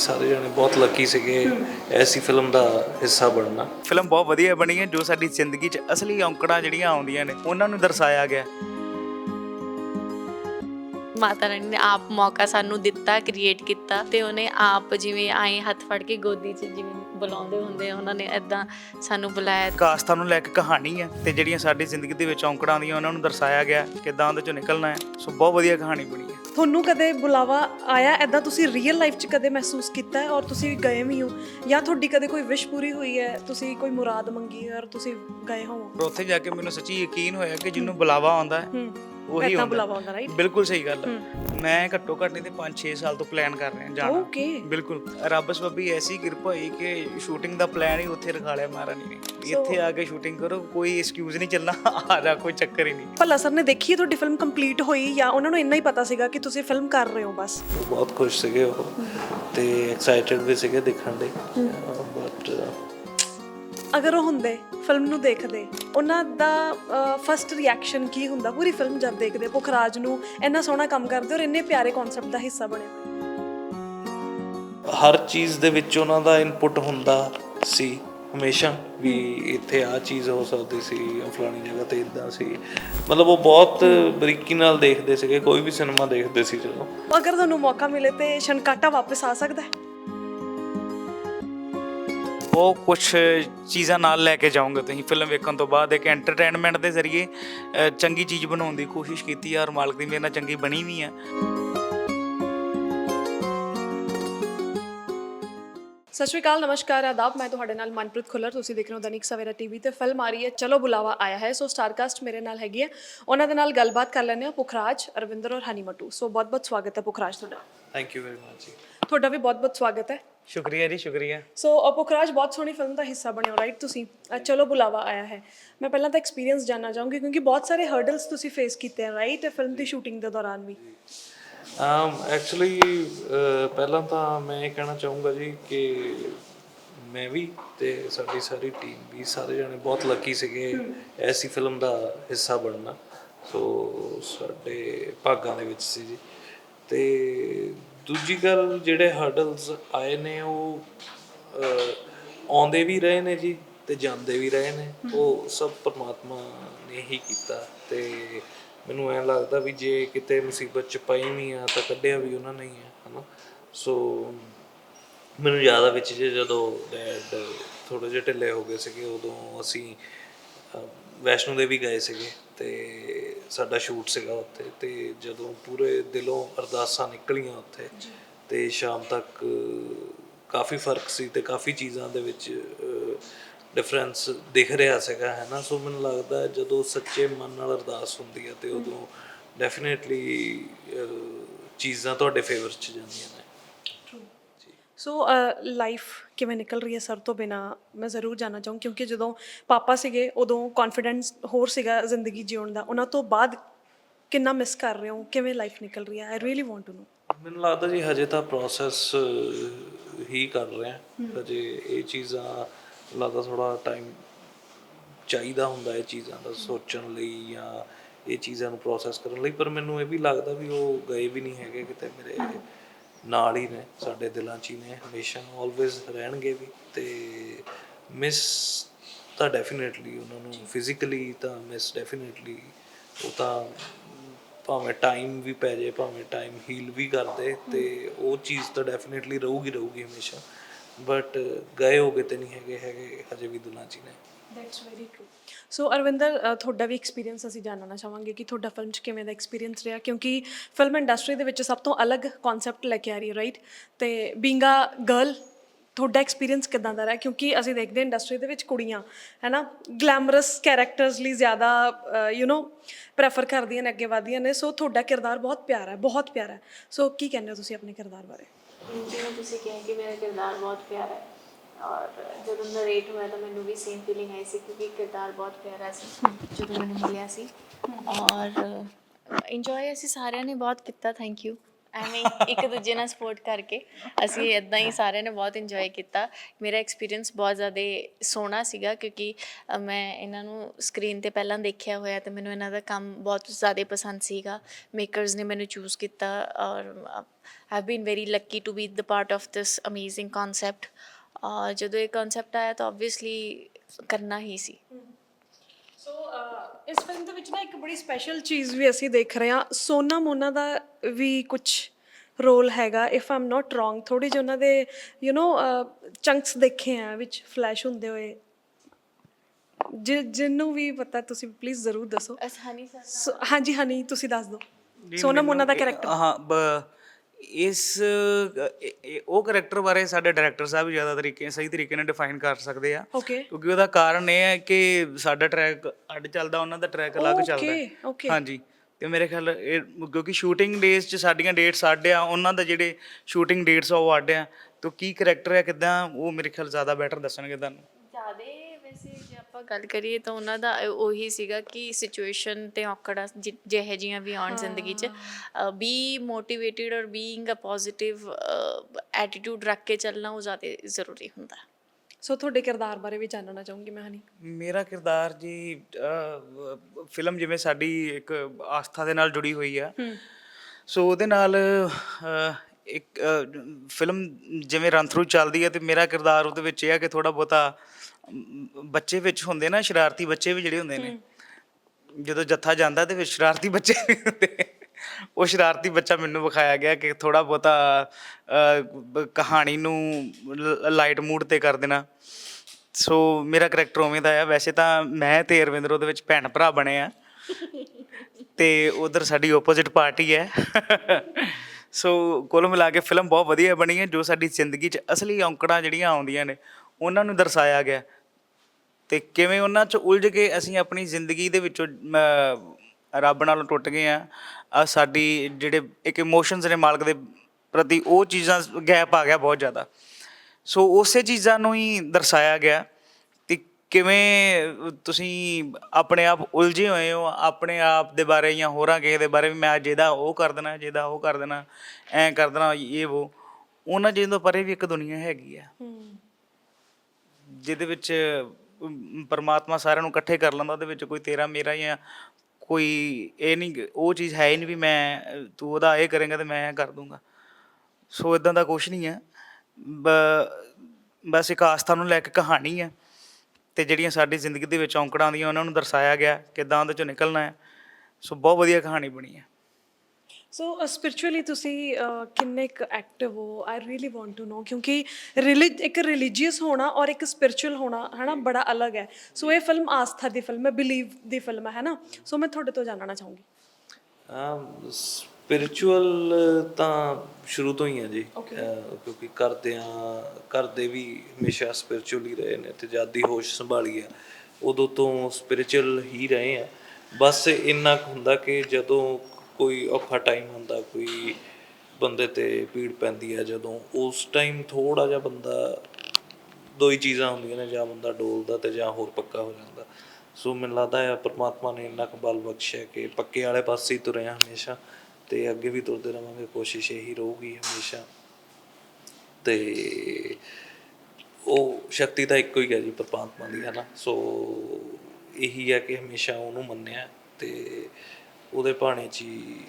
ਸਾਰੇ ਜਣੇ ਬਹੁਤ ਲੱਕੀ ਸੀਗੇ। ਐਸੀ ਫਿਲਮ ਦਾ ਹਿੱਸਾ ਬਣਨਾ। ਫਿਲਮ ਬਹੁਤ ਵਧੀਆ ਬਣੀ ਹੈ, ਜੋ ਸਾਡੀ ਜ਼ਿੰਦਗੀ 'ਚ ਅਸਲੀ ਔਂਕੜਾਂ ਜਿਹੜੀਆਂ ਆਉਂਦੀਆਂ ਨੇ, ਉਹਨਾਂ ਨੂੰ ਦਰਸਾਇਆ ਗਿਆ। ਮਾਤਾ ਰਾਣੀ ਨੇ ਆਪ ਮੌਕਾ ਸਾਨੂੰ ਦਿੱਤਾ ਕ੍ਰੀਏਟ ਕੀਤਾ ਤੇ ਉਹਨੇ ਆਪ ਜਿਵੇਂ ਆਏ ਹੱਥ ਫੜ ਕੇ ਗੋਦੀ 'ਚ ਜਿਵੇਂ ਬੁਲਾਉਂਦੇ ਹੁੰਦੇ ਆ ਉਹਨਾਂ ਨੇ ਐਦਾਂ ਸਾਨੂੰ ਬੁਲਾਇਆ। ਕਾਸਤਾਂ ਨੂੰ ਲੈ ਕੇ ਕਹਾਣੀ ਹੈ ਤੇ ਜਿਹੜੀਆਂ ਸਾਡੀ ਜ਼ਿੰਦਗੀ ਦੇ ਵਿੱਚ ਔਂਕੜਾਂ ਆਉਂਦੀਆਂ ਉਹਨਾਂ ਨੂੰ ਦਰਸਾਇਆ ਗਿਆ ਕਿਦਾਂ ਉਹਦੇ ਚੋਂ ਨਿਕਲਣਾ ਹੈ। ਸੋ ਬਹੁਤ ਵਧੀਆ ਕਹਾਣੀ ਬਣੀ ਹੈ। ਤੁਹਾਨੂੰ ਕਦੇ ਬੁਲਾਵਾ ਆਇਆ? ਐਦਾਂ ਤੁਸੀਂ ਰੀਅਲ ਲਾਈਫ 'ਚ ਕਦੇ ਮਹਿਸੂਸ ਕੀਤਾ ਹੈ ਔਰ ਤੁਸੀਂ ਗਏ ਵੀ ਹੋ? ਜਾਂ ਤੁਹਾਡੀ ਕਦੇ ਕੋਈ ਵਿਸ਼ ਪੂਰੀ ਹੋਈ ਹੈ? ਤੁਸੀਂ ਕੋਈ ਮੁਰਾਦ ਮੰਗੀ ਹੈ ਔਰ ਤੁਸੀਂ ਗਏ ਹੋ? ਪਰ ਉੱਥੇ ਜਾ ਕੇ ਮੈਨੂੰ ਸੱਚੀ ਯਕੀਨ ਹੋਇਆ ਕਿ ਜਿਹਨੂੰ ਬੁਲਾਵਾ ਆਉਂਦਾ ਹੂੰ। ਉਹੀ ਏਦਾਂ ਹੁੰਦਾ। ਬੁਲਾਵਾ ਆਉਂਦਾ, right? ਬਿਲਕੁਲ ਸਹੀ ਗੱਲ ਹੈ। ਮੈਂ ਘੱਟੋ ਘੱਟ ਨਹੀਂ ਤੇ 5-6 ਸਾਲ ਤੋਂ ਪਲਾਨ ਕਰ ਰਿਹਾ ਜਾਣਾ। ਓਕੇ ਬਿਲਕੁਲ। ਰੱਬ ਸਬੱਬੀ ਐਸੀ ਕਿਰਪਾ ਹੋਈ ਕਿ ਸ਼ੂਟਿੰਗ ਦਾ ਪਲਾਨ ਹੀ ਉੱਥੇ ਰਖਾ ਲਿਆ ਮਹਾਰਾਣੀ ਨੇ। ਇੱਥੇ ਆ ਕੇ ਸ਼ੂਟਿੰਗ ਕਰੋ ਕੋਈ ਐਕਸਕਿਊਜ਼ ਨਹੀਂ ਚੱਲਣਾ ਆ ਜਾ ਕੋਈ ਚੱਕਰ ਹੀ ਨਹੀਂ। ਭੱਲਾ ਸਰ ਨੇ ਦੇਖੀ ਹੈ ਤੁਹਾਡੀ ਫਿਲਮ ਕੰਪਲੀਟ ਹੋਈ ਜਾਂ ਉਹਨਾਂ ਨੂੰ ਇੰਨਾ ਹੀ ਪਤਾ ਸੀਗਾ ਕਿ ਤੁਸੀਂ ਫਿਲਮ ਕਰ ਰਹੇ ਹੋ ਬਸ? ਬਹੁਤ ਖੁਸ਼ ਸੀਗੇ ਉਹ ਤੇ ਐਕਸਾਈਟਿਡ ਵੀ ਸੀਗੇ ਦੇਖਣ ਦੇ। ਬਟ ਅਗਰ ਉਹ ਹੁੰਦੇ ਫਿਲਮ ਨੂੰ ਦੇਖਦੇ ਉਹਨਾਂ ਦਾ ਫਰਸਟ ਰਿਐਕਸ਼ਨ ਕੀ ਹੁੰਦਾ? ਪੂਰੀ ਫਿਲਮ ਜਦ ਦੇਖਦੇ ਪੁਖਰਾਜ ਨੂੰ ਇੰਨਾ ਸੋਹਣਾ ਕੰਮ ਕਰਦੇ ਔਰ ਇੰਨੇ ਪਿਆਰੇ ਕਨਸੈਪਟ ਦਾ ਹਿੱਸਾ ਬਣੇ ਹੋਏ। ਹਰ ਚੀਜ਼ ਦੇ ਵਿੱਚ ਉਹਨਾਂ ਦਾ ਇਨਪੁਟ ਹੁੰਦਾ ਸੀ। ਹਮੇਸ਼ਾ ਵੀ ਇੱਥੇ ਆ ਚੀਜ਼ ਹੋ ਸਕਦੀ ਸੀ ਫਲਾਣੀ ਜਗ੍ਹਾ ਤੇ ਇਦਾਂ ਸੀ। ਮਤਲਬ ਉਹ ਬਹੁਤ ਬਰੀਕੀ ਨਾਲ ਦੇਖਦੇ ਸੀਗੇ ਕੋਈ ਵੀ ਸਿਨੇਮਾ ਦੇਖਦੇ ਸੀ ਜਦੋਂ। ਅਗਰ ਤੁਹਾਨੂੰ ਮੌਕਾ ਮਿਲੇ ਤੇ ਸ਼ਨਕਾਟਾ ਵਾਪਸ ਆ ਸਕਦਾ ਹੈ? ਉਹ ਕੁਝ ਚੀਜ਼ਾਂ ਨਾਲ ਲੈ ਕੇ ਜਾਓਗੇ ਤੁਸੀਂ। ਫਿਲਮ ਵੇਖਣ ਤੋਂ ਬਾਅਦ ਇੱਕ ਐਂਟਰਟੇਨਮੈਂਟ ਦੇ ਜ਼ਰੀਏ ਚੰਗੀ ਚੀਜ਼ ਬਣਾਉਣ ਦੀ ਕੋਸ਼ਿਸ਼ ਕੀਤੀ। ਆ ਔਰ ਮਾਲਕ ਦੀ ਮੇਰੇ ਨਾਲ ਚੰਗੀ ਬਣੀ ਵੀ ਆ। ਸਤਿ ਸ਼੍ਰੀ ਅਕਾਲ ਨਮਸਕਾਰ ਆਦਾਬ। ਮੈਂ ਤੁਹਾਡੇ ਨਾਲ ਮਨਪ੍ਰੀਤ ਖੁੱਲਰ। ਤੁਸੀਂ ਦੇਖ ਰਹੇ ਹੋ ਦੈਨਿਕ ਸਵੇਰਾ ਟੀਵੀ ਤੇ ਫਿਲਮ ਆ ਰਹੀ ਹੈ। ਚਲੋ ਬੁਲਾਵਾ ਆਇਆ ਹੈ। ਸੋ ਸਟਾਰਕਾਸਟ ਮੇਰੇ ਨਾਲ ਹੈਗੀ ਹੈ। ਉਹਨਾਂ ਦੇ ਨਾਲ ਗੱਲਬਾਤ ਕਰ ਲੈਂਦੇ ਹਾਂ। ਪੁਖਰਾਜ ਅਰਵਿੰਦਰ ਔਰ ਹਨੀ ਮਟੂ ਸੋ ਬਹੁਤ ਬਹੁਤ ਸਵਾਗਤ ਹੈ ਪੁਖਰਾਜ ਤੁਹਾਡਾ। ਥੈਂਕ ਯੂ ਵੈਰੀ ਮਚ ਜੀ। ਤੁਹਾਡਾ ਵੀ ਬਹੁਤ ਬਹੁਤ ਸਵਾਗਤ ਹੈ। ਸ਼ੁਕਰੀਆ ਜੀ ਸ਼ੁਕਰੀਆ। ਸੋ ਅ, ਪੁਖਰਾਜ ਬਹੁਤ ਸੋਹਣੀ ਫਿਲਮ ਦਾ ਹਿੱਸਾ ਬਣੇ ਹੋ ਰਾਈਟ ਤੁਸੀਂ ਚਲੋ ਬੁਲਾਵਾ ਆਇਆ ਹੈ। ਮੈਂ ਪਹਿਲਾਂ ਤਾਂ ਐਕਸਪੀਰੀਅੰਸ ਜਾਨਣਾ ਚਾਹੂੰਗੀ ਕਿਉਂਕਿ ਬਹੁਤ ਸਾਰੇ ਹਰਡਲਸ ਤੁਸੀਂ ਫੇਸ ਕੀਤੇ ਹਨ ਰਾਈਟ ਫਿਲਮ ਦੀ ਸ਼ੂਟਿੰਗ ਦੇ ਦੌਰਾਨ ਵੀ। Um ਐਕਚੁਅਲੀ ਪਹਿਲਾਂ ਤਾਂ ਮੈਂ ਇਹ ਕਹਿਣਾ ਚਾਹੂੰਗਾ ਜੀ ਕਿ ਮੈਂ ਵੀ ਤੇ ਸਾਡੀ ਸਾਰੀ ਟੀਮ ਵੀ ਸਾਰੇ ਜਣੇ ਬਹੁਤ ਲੱਕੀ ਸੀਗੇ ਐਸੀ ਫਿਲਮ ਦਾ ਹਿੱਸਾ ਬਣਨਾ। ਸੋ ਸਾਡੇ ਭਾਗਾਂ ਦੇ ਵਿੱਚ ਸੀ ਜੀ। ਤੇ ਦੂਜੀ ਗੱਲ ਜਿਹੜੇ ਹਰਡਲਸ ਆਏ ਨੇ ਉਹ ਆਉਂਦੇ ਵੀ ਰਹੇ ਨੇ ਜੀ ਤੇ ਜਾਂਦੇ ਵੀ ਰਹੇ ਨੇ। ਉਹ ਸਭ ਪਰਮਾਤਮਾ ਨੇ ਹੀ ਕੀਤਾ ਤੇ ਮੈਨੂੰ ਐਂ ਲੱਗਦਾ ਵੀ ਜੇ ਕਿਤੇ ਮੁਸੀਬਤ ਚ ਪਈ ਵੀ ਆ ਤਾਂ ਕੱਢਿਆ ਵੀ ਉਹਨਾਂ ਨੇ ਹੀ ਆ ਹਨਾ। ਸੋ ਮੈਨੂੰ ਯਾਦ ਆ ਵਿੱਚ ਜੇ ਜਦੋਂ ਡੈਡ ਥੋੜੇ ਜਿਹੇ ਢਿੱਲੇ ਹੋ ਗਏ ਸੀਗੇ ਉਦੋਂ ਅਸੀਂ ਵੈਸ਼ਨੋ ਦੇਵੀ ਗਏ ਸੀਗੇ। ਤੇ ਸਾਡਾ ਸ਼ੂਟ ਸੀਗਾ ਉੱਥੇ ਤੇ ਜਦੋਂ ਪੂਰੇ ਦਿਲੋਂ ਅਰਦਾਸਾਂ ਨਿਕਲੀਆਂ ਉੱਥੇ ਤੇ ਸ਼ਾਮ ਤੱਕ ਕਾਫੀ ਫ਼ਰਕ ਸੀ ਤੇ ਕਾਫੀ ਚੀਜ਼ਾਂ ਦੇ ਵਿੱਚ ਡਿਫਰੈਂਸ ਦਿਖ ਰਿਹਾ ਸੀਗਾ ਹੈ ਨਾ? ਸੋ ਮੈਨੂੰ ਲੱਗਦਾ ਜਦੋਂ ਸੱਚੇ ਮਨ ਨਾਲ ਅਰਦਾਸ ਹੁੰਦੀ ਹੈ ਤੇ ਉਦੋਂ ਡੈਫੀਨਿਟਲੀ ਚੀਜ਼ਾਂ ਤੁਹਾਡੇ ਫੇਵਰ ਚ ਜਾਂਦੀਆਂ ਨੇ। ਸੋ ਲਾਈਫ ਕਿਵੇਂ ਨਿਕਲ ਰਹੀ ਹੈ ਸਰ ਤੋਂ ਬਿਨਾ ਮੈਂ ਜ਼ਰੂਰ ਜਾਨਣਾ ਚਾਹੂੰ ਕਿਉਂਕਿ ਜਦੋਂ ਪਾਪਾ ਸੀਗੇ ਉਦੋਂ ਕੌਨਫੀਡੈਂਸ ਹੋਰ ਸੀਗਾ ਜ਼ਿੰਦਗੀ ਜਿਉਣ ਦਾ। ਉਹਨਾਂ ਤੋਂ ਬਾਅਦ ਕਿੰਨਾ ਮਿਸ ਕਰ ਰਹੇ ਹੋ? ਕਿਵੇਂ ਲਾਈਫ ਨਿਕਲ ਰਹੀ ਹੈ? I really want to know ਮੈਨੂੰ ਲੱਗਦਾ ਜੀ ਹਜੇ ਤਾਂ ਪ੍ਰੋਸੈਸ ਹੀ ਕਰ ਰਹੇ ਹਾਂ। ਹਜੇ ਇਹ ਚੀਜ਼ਾਂ ਲੱਗਦਾ ਥੋੜਾ ਟਾਈਮ ਚਾਹੀਦਾ ਹੁੰਦਾ ਇਹ ਚੀਜ਼ਾਂ ਦਾ ਸੋਚਣ ਲਈ ਜਾਂ ਇਹ ਚੀਜ਼ਾਂ ਨੂੰ ਪ੍ਰੋਸੈਸ ਕਰਨ ਲਈ। ਪਰ ਮੈਨੂੰ ਇਹ ਵੀ ਲੱਗਦਾ ਵੀ ਉਹ ਗਏ ਵੀ ਨਹੀਂ ਹੈਗੇ ਕਿਤੇ ਮੇਰੇ ਨਾਲ ਹੀ ਨੇ, ਸਾਡੇ ਦਿਲਾਂ 'ਚ ਹੀ ਨੇ, ਹਮੇਸ਼ਾ ਆਲਵੇਜ਼ ਰਹਿਣਗੇ ਵੀ ਤੇ ਮਿਸ ਤਾਂ ਡੈਫੀਨਿਟਲੀ ਉਹਨਾਂ ਨੂੰ ਫਿਜ਼ੀਕਲੀ ਤਾਂ ਮਿਸ ਡੈਫੀਨਿਟਲੀ ਉਹ ਤਾਂ ਭਾਵੇਂ ਟਾਈਮ ਵੀ ਪੈ ਜਾਏ, ਭਾਵੇਂ ਟਾਈਮ ਹੀਲ ਵੀ ਕਰਦੇ ਤੇ ਉਹ ਚੀਜ਼ ਤਾਂ ਡੈਫੀਨਿਟਲੀ ਰਹੂਗੀ ਰਹੂਗੀ ਹਮੇਸ਼ਾ ਬਟ ਗਏ ਹੋਗੇ ਤੇ ਨਹੀਂ ਹੈਗੇ ਹੈਗੇ ਹਜੇ ਵੀ ਦਿਲਾਂ 'ਚ ਹੀ ਨੇ। That's very true so Arvinder uh, ਤੁਹਾਡਾ ਵੀ ਐਕਸਪੀਰੀਅੰਸ ਅਸੀਂ ਜਾਣਨਾ ਚਾਹਾਂਗੇ ਕਿ ਤੁਹਾਡਾ ਫਿਲਮ 'ਚ ਕਿਵੇਂ ਦਾ ਐਕਸਪੀਰੀਅੰਸ ਰਿਹਾ, ਕਿਉਂਕਿ ਫਿਲਮ ਇੰਡਸਟਰੀ ਦੇ ਵਿੱਚ ਸਭ ਤੋਂ ਅਲੱਗ ਕਨਸੈਪਟ ਲੈ ਕੇ ਆ ਰਹੀ ਹੈ ਰਾਈਟ ਤੇ ਬੀਇੰਗ ਅ ਗਰਲ ਤੁਹਾਡਾ ਐਕਸਪੀਰੀਅੰਸ ਕਿਦਾਂ ਦਾ ਰਿਹਾ? ਕਿਉਂਕਿ ਅਸੀਂ ਦੇਖਦੇ ਇੰਡਸਟਰੀ ਦੇ ਵਿੱਚ ਕੁੜੀਆਂ ਹੈਨਾ ਗਲੈਮਰਸ ਕੈਰੈਕਟਰਸ ਲਈ ਜ਼ਿਆਦਾ ਯੂ نو ਪ੍ਰੈਫਰ ਕਰਦੀਆਂ ਨੇ, ਅੱਗੇ ਵਧਦੀਆਂ ਨੇ। ਸੋ ਤੁਹਾਡਾ ਕਿਰਦਾਰ ਬਹੁਤ ਪਿਆਰਾ ਹੈ ਬਹੁਤ ਪਿਆਰਾ। ਹੈ ਸੋ ਕੀ ਕਹਿੰਦੇ ਹੋ ਤੁਸੀਂ ਆਪਣੇ ਕਿਰਦਾਰ ਬਾਰੇ? ਜਿਵੇਂ ਤੁਸੀਂ ਕਿਹਾ ਕਿ ਮੇਰਾ ਕਿਰਦਾਰ ਬਹੁਤ ਪਿਆਰਾ ਹੈ। ਔਰ ਜਦੋਂ ਨਰੇਟ ਹੋਇਆ ਤਾਂ ਮੈਨੂੰ ਵੀ ਸੇਮ ਫੀਲਿੰਗ ਆਈ ਸੀ ਕਿਉਂਕਿ ਕਿਰਦਾਰ ਬਹੁਤ ਪਿਆਰਾ ਸੀ, ਜਦੋਂ ਮੈਨੂੰ ਮਿਲਿਆ ਸੀ। ਔਰ ਇੰਜੋਏ ਅਸੀਂ ਸਾਰਿਆਂ ਨੇ ਬਹੁਤ ਕੀਤਾ ਥੈਂਕ ਯੂ ਐਵੇਂ ਇੱਕ ਦੂਜੇ ਨਾਲ ਸਪੋਰਟ ਕਰਕੇ ਅਸੀਂ ਇਦਾਂ ਹੀ ਸਾਰਿਆਂ ਨੇ ਬਹੁਤ ਇੰਜੋਏ ਕੀਤਾ। ਮੇਰਾ ਐਕਸਪੀਰੀਅੰਸ ਬਹੁਤ ਜ਼ਿਆਦਾ ਸੋਹਣਾ ਸੀਗਾ ਕਿਉਂਕਿ ਮੈਂ ਇਹਨਾਂ ਨੂੰ ਸਕਰੀਨ ਤੇ ਪਹਿਲਾਂ ਦੇਖਿਆ ਹੋਇਆ ਤੇ ਮੈਨੂੰ ਇਹਨਾਂ ਦਾ ਕੰਮ ਬਹੁਤ ਜ਼ਿਆਦਾ ਪਸੰਦ ਸੀਗਾ। ਮੇਕਰਸ ਨੇ ਮੈਨੂੰ ਚੂਜ਼ ਕੀਤਾ ਔਰ I have been very lucky to be the part of this amazing concept ਜਦੋਂ ਇਹ ਕਨਸੈਪਟ ਆਇਆ ਤਾਂ ਆਬਵੀਅਸਲੀ ਕਰਨਾ ਹੀ ਸੀ। ਸੋ ਇਸ ਫਿਲਮ ਦੇ ਵਿੱਚ ਨਾ ਇੱਕ ਬੜੀ ਸਪੈਸ਼ਲ ਚੀਜ਼ ਵੀ ਅਸੀਂ ਦੇਖ ਰਹੇ ਹਾਂ। ਸੋਨਾ ਮੋਨਾ ਦਾ ਵੀ ਕੁਝ ਰੋਲ ਹੈਗਾ। ਇਫ ਆਮ ਨਾਟ ਰੋਂਗ ਥੋੜੀ ਜਿਹੀ ਉਹਨਾਂ ਦੇ ਯੂ نو ਚੰਕਸ ਦੇਖੇ ਆ ਵਿੱਚ ਫਲੈਸ਼ ਹੁੰਦੇ ਹੋਏ। ਜਿ- ਜਿਹਨੂੰ ਵੀ ਪਤਾ ਤੁਸੀਂ ਪਲੀਜ਼ ਜ਼ਰੂਰ ਦੱਸੋ। ਅਸਾਨੀ ਸਰ ਸੋ- ਹਾਂਜੀ ਹਨੀ ਤੁਸੀਂ ਦੱਸ ਦਿਓ। ਸੋਨਾ ਮੋਨਾ ਦਾ ਕੈਰੈਕਟਰ ਹਾਂ ਇਸ ਉਹ ਕੈਰੈਕਟਰ ਬਾਰੇ ਸਾਡੇ ਡਾਇਰੈਕਟਰ ਸਾਹਿਬ ਹੀ ਜ਼ਿਆਦਾ ਤਰੀਕੇ ਸਹੀ ਤਰੀਕੇ ਨਾਲ ਡਿਫਾਈਨ ਕਰ ਸਕਦੇ ਆ। ਓਕੇ ਕਿਉਂਕਿ ਉਹਦਾ ਕਾਰਨ ਇਹ ਹੈ ਕਿ ਸਾਡਾ ਟਰੈਕ ਅੱਡ ਚੱਲਦਾ ਉਹਨਾਂ ਦਾ ਟਰੈਕ ਅਲੱਗ ਚੱਲਦਾ। ਹੈ okay. ਹਾਂਜੀ। ਤੇ ਮੇਰੇ ਖਿਆਲ ਇਹ ਕਿਉਂਕਿ ਸ਼ੂਟਿੰਗ ਡੇਜ਼ 'ਚ ਸਾਡੀਆਂ ਡੇਟਸ ਅੱਡ ਆ ਉਹਨਾਂ ਦਾ ਜਿਹੜੇ ਸ਼ੂਟਿੰਗ ਡੇਟਸ ਆ ਉਹ ਅੱਡ ਆ। ਤਾਂ ਕੀ ਕੈਰੈਕਟਰ ਹੈ ਕਿਦਾਂ ਉਹ ਮੇਰੇ ਖਿਆਲ ਜ਼ਿਆਦਾ ਬੈਟਰ ਦੱਸਣਗੇ ਤੁਹਾਨੂੰ। ਜਿਆਦੇ ਵੈਸੇ ਆਪਾਂ ਗੱਲ ਕਰੀਏ ਤਾਂ ਉਹਨਾਂ ਦਾ ਉਹੀ ਸੀਗਾ ਕਿ ਸਿਚੁਏਸ਼ਨ ਤੇ ਔਕੜਾ ਜਿ- ਜਿਹੇ ਜੀਆਂ ਵੀ ਆਉਣ ਜ਼ਿੰਦਗੀ 'ਚ। ਬੀ ਮੋਟੀਵੇਟਿਡ ਔਰ ਬੀਇੰਗ ਅ ਪੋਜ਼ਿਟਿਵ ਐਟੀਟਿਊਡ ਰੱਖ ਕੇ ਚੱਲਣਾ ਉਹ ਜ਼ਿਆਦਾ ਜ਼ਰੂਰੀ ਹੁੰਦਾ। ਸੋ ਤੁਹਾਡੇ ਕਿਰਦਾਰ ਬਾਰੇ ਵੀ ਜਾਣਨਾ ਚਾਹੂੰਗੀ ਮੈਂ ਹਨੀ। ਮੇਰਾ ਕਿਰਦਾਰ ਜੀ ਫਿਲਮ ਜਿਵੇਂ ਸਾਡੀ ਇੱਕ ਆਸਥਾ ਦੇ ਨਾਲ ਜੁੜੀ ਹੋਈ ਆ। ਸੋ ਉਹਦੇ ਨਾਲ ਇੱਕ ਫਿਲਮ ਜਿਵੇਂ ਰਨ ਥਰੂ ਚੱਲਦੀ ਹੈ ਤੇ ਮੇਰਾ ਕਿਰਦਾਰ ਉਹਦੇ ਵਿੱਚ ਇਹ ਆ ਕਿ ਥੋੜਾ ਬਹੁਤਾ ਬੱਚੇ ਵਿੱਚ ਹੁੰਦੇ ਨਾ, ਸ਼ਰਾਰਤੀ ਬੱਚੇ ਵੀ ਜਿਹੜੇ ਹੁੰਦੇ ਨੇ, ਜਦੋਂ ਜੱਥਾ ਜਾਂਦਾ ਤੇ ਵਿੱਚ ਸ਼ਰਾਰਤੀ ਬੱਚੇ ਵੀ ਹੁੰਦੇ। ਉਹ ਸ਼ਰਾਰਤੀ ਬੱਚਾ ਮੈਨੂੰ ਵਿਖਾਇਆ ਗਿਆ ਕਿ ਥੋੜਾ ਬਹੁਤਾ ਕਹਾਣੀ ਨੂੰ ਲਾਈਟ ਮੂਡ ਤੇ ਕਰ ਦੇਣਾ। ਸੋ ਮੇਰਾ ਕਰੈਕਟਰ ਉਵੇਂ ਦਾ ਆ। ਵੈਸੇ ਤਾਂ ਮੈਂ ਤੇ ਅਰਵਿੰਦਰ ਉਹਦੇ ਵਿੱਚ ਭੈਣ ਭਰਾ ਬਣੇ ਆ। ਤੇ ਉਧਰ ਸਾਡੀ ਆਪੋਜ਼ਿਟ ਪਾਰਟੀ ਹੈ। ਸੋ ਕੁੱਲ ਮਿਲਾ ਕੇ ਫਿਲਮ ਬਹੁਤ ਵਧੀਆ ਬਣੀ ਹੈ, ਜੋ ਸਾਡੀ ਜ਼ਿੰਦਗੀ 'ਚ ਅਸਲੀ ਔਂਕੜਾਂ ਜਿਹੜੀਆਂ ਆਉਂਦੀਆਂ ਨੇ, ਉਹਨਾਂ ਨੂੰ ਦਰਸਾਇਆ ਗਿਆ। ਤੇ ਕਿਵੇਂ ਉਹਨਾਂ 'ਚ ਉਲਝ ਕੇ ਅਸੀਂ ਆਪਣੀ ਜ਼ਿੰਦਗੀ ਦੇ ਵਿੱਚੋਂ ਅਮ, ਰੱਬ ਨਾਲੋਂ ਟੁੱਟ ਗਏ ਆ ਆ ਸਾਡੀ ਜਿਹੜੇ ਇੱਕ ਇਮੋਸ਼ਨਸ ਨੇ ਮਾਲਕ ਦੇ ਪ੍ਰਤੀ ਉਹ ਚੀਜ਼ਾਂ ਗੈਪ ਆ ਗਿਆ ਬਹੁਤ ਜ਼ਿਆਦਾ। ਸੋ ਉਸੇ ਚੀਜ਼ਾਂ ਨੂੰ ਹੀ ਦਰਸਾਇਆ ਗਿਆ ਤੇ ਕਿਵੇਂ ਤੁਸੀਂ ਆਪਣੇ ਆਪ ਉਲਝੇ ਹੋਏ ਹੋ ਆਪਣੇ ਆਪ ਦੇ ਬਾਰੇ ਜਾਂ ਹੋਰਾਂ ਕਿਸੇ ਦੇ ਬਾਰੇ ਵੀ ਮੈਂ ਅੱਜ ਇਹਦਾ ਉਹ ਕਰ ਦੇਣਾ ਜਿਹਦਾ ਉਹ ਕਰ ਦੇਣਾ ਐਂ ਕਰ ਦੇਣਾ ਇਹ ਉਹ ਉਹਨਾਂ ਚੀਜ਼ਾਂ ਤੋਂ ਪਰੇ ਵੀ ਇੱਕ ਦੁਨੀਆ ਹੈਗੀ ਆ। ਜਿਹਦੇ ਵਿੱਚ ਪਰਮਾਤਮਾ ਸਾਰਿਆਂ ਨੂੰ ਇਕੱਠੇ ਕਰ ਲੈਂਦਾ, ਉਹਦੇ ਵਿੱਚ ਕੋਈ ਤੇਰਾ ਮੇਰਾ ਜਾਂ ਕੋਈ ਇਹ ਨਹੀਂ ਉਹ ਚੀਜ਼ ਹੈ ਹੀ ਨਹੀਂ ਵੀ ਮੈਂ, ਤੂੰ ਉਹਦਾ ਇਹ ਕਰੇਂਗਾ ਤੇ ਮੈਂ ਇਹ ਕਰ ਦੂੰਗਾ। ਸੋ ਇਦਾਂ ਦਾ ਕੁਝ ਨਹੀਂ ਹੈ। ਬਸ ਇੱਕ ਆਸਥਾ ਨੂੰ ਲੈ ਕੇ ਕਹਾਣੀ ਹੈ ਤੇ ਜਿਹੜੀਆਂ ਸਾਡੀ ਜ਼ਿੰਦਗੀ ਦੇ ਵਿੱਚ ਔਂਕੜਾਂ ਆਉਂਦੀਆਂ ਉਹਨਾਂ ਨੂੰ ਦਰਸਾਇਆ ਗਿਆ, ਕਿਦਾਂ ਉਹਦੇ ਚੋਂ ਨਿਕਲਣਾ ਹੈ। ਸੋ ਬਹੁਤ ਵਧੀਆ ਕਹਾਣੀ ਬਣੀ ਹੈ। ਸੋ ਸਪਿਰਚੁਅਲੀ ਤੁਸੀਂ ਅਹ, ਕਿੰਨੇ ਕੁ ਐਕਟਿਵ ਹੋ? I really want to know ਕਿਉਂਕਿ ਰਿਲੀ- ਇੱਕ ਰਿਲੀਜੀਅਸ ਹੋਣਾ ਔਰ ਇੱਕ ਸਪਿਰਚੁਅਲ ਹੋਣਾ ਹਨਾ ਬੜਾ ਅਲੱਗ ਹੈ। ਸੋ ਇਹ ਫਿਲਮ ਆਸਥਾ ਦੀ ਫਿਲਮ ਹੈ ਬਿਲੀਵ ਦੀ ਫਿਲਮ ਹੈ ਹਨਾ। ਸੋ ਮੈਂ ਤੁਹਾਡੇ ਤੋਂ ਜਾਣਨਾ ਚਾਹੂੰਗੀ। ਸਪਿਰਚੁਅਲ ਤਾਂ ਸ਼ੁਰੂ ਤੋਂ ਹੀ ਆ ਜੀ। ਅਹ, ਕਿਉਂਕਿ ਕਰਦੇ ਆ ਕਰਦੇ ਵੀ ਹਮੇਸ਼ਾ ਸਪਿਰਚੁਅਲ ਹੀ ਰਹੇ ਨੇ ਤੇ ਜਦ ਹੋਸ਼ ਸੰਭਾਲੀ ਆ ਉਦੋਂ ਤੋਂ ਸਪਿਰਚੁਅਲ ਹੀ ਰਹੇ ਆ। ਬਸ ਇੰਨਾ ਕੁ ਹੁੰਦਾ ਕਿ ਜਦੋਂ ਕੋਈ ਔਖਾ ਟਾਈਮ ਹੁੰਦਾ, ਕੋਈ ਬੰਦੇ ਤੇ ਪੀੜ ਪੈਂਦੀ ਹੈ ਜਦੋਂ, ਉਸ ਟਾਈਮ ਥੋੜਾ ਜਿਹਾ ਬੰਦਾ ਦੋ ਹੀ ਚੀਜ਼ਾਂ ਹੁੰਦੀਆਂ ਨੇ, ਜਾਂ ਬੰਦਾ ਡੋਲਦਾ ਤੇ ਜਾਂ ਹੋਰ ਪੱਕਾ ਹੋ ਜਾਂਦਾ। ਸੋ ਮੈਨੂੰ ਲੱਗਦਾ ਹੈ ਪ੍ਰਮਾਤਮਾ ਨੇ ਇੰਨਾ ਕੁ ਬਲ ਬਖਸ਼ਿਆ ਕਿ ਪੱਕੇ ਵਾਲੇ ਪਾਸੇ ਹੀ ਤੁਰੇ ਹਾਂ ਹਮੇਸ਼ਾ, ਤੇ ਅੱਗੇ ਵੀ ਤੁਰਦੇ ਰਵਾਂਗੇ, ਕੋਸ਼ਿਸ਼ ਇਹੀ ਰਹੂਗੀ ਹਮੇਸ਼ਾ। ਤੇ ਉਹ ਸ਼ਕਤੀ ਤਾਂ ਇੱਕੋ ਹੀ ਹੈ ਜੀ ਪਰਮਾਤਮਾ ਦੀ ਹੈ ਨਾ ਸੋ ਇਹੀ ਹੈ ਕਿ ਹਮੇਸ਼ਾ ਉਹਨੂੰ ਮੰਨਿਆ ਤੇ ਉਹਦੇ ਭਾਣੇ 'ਚ ਹੀ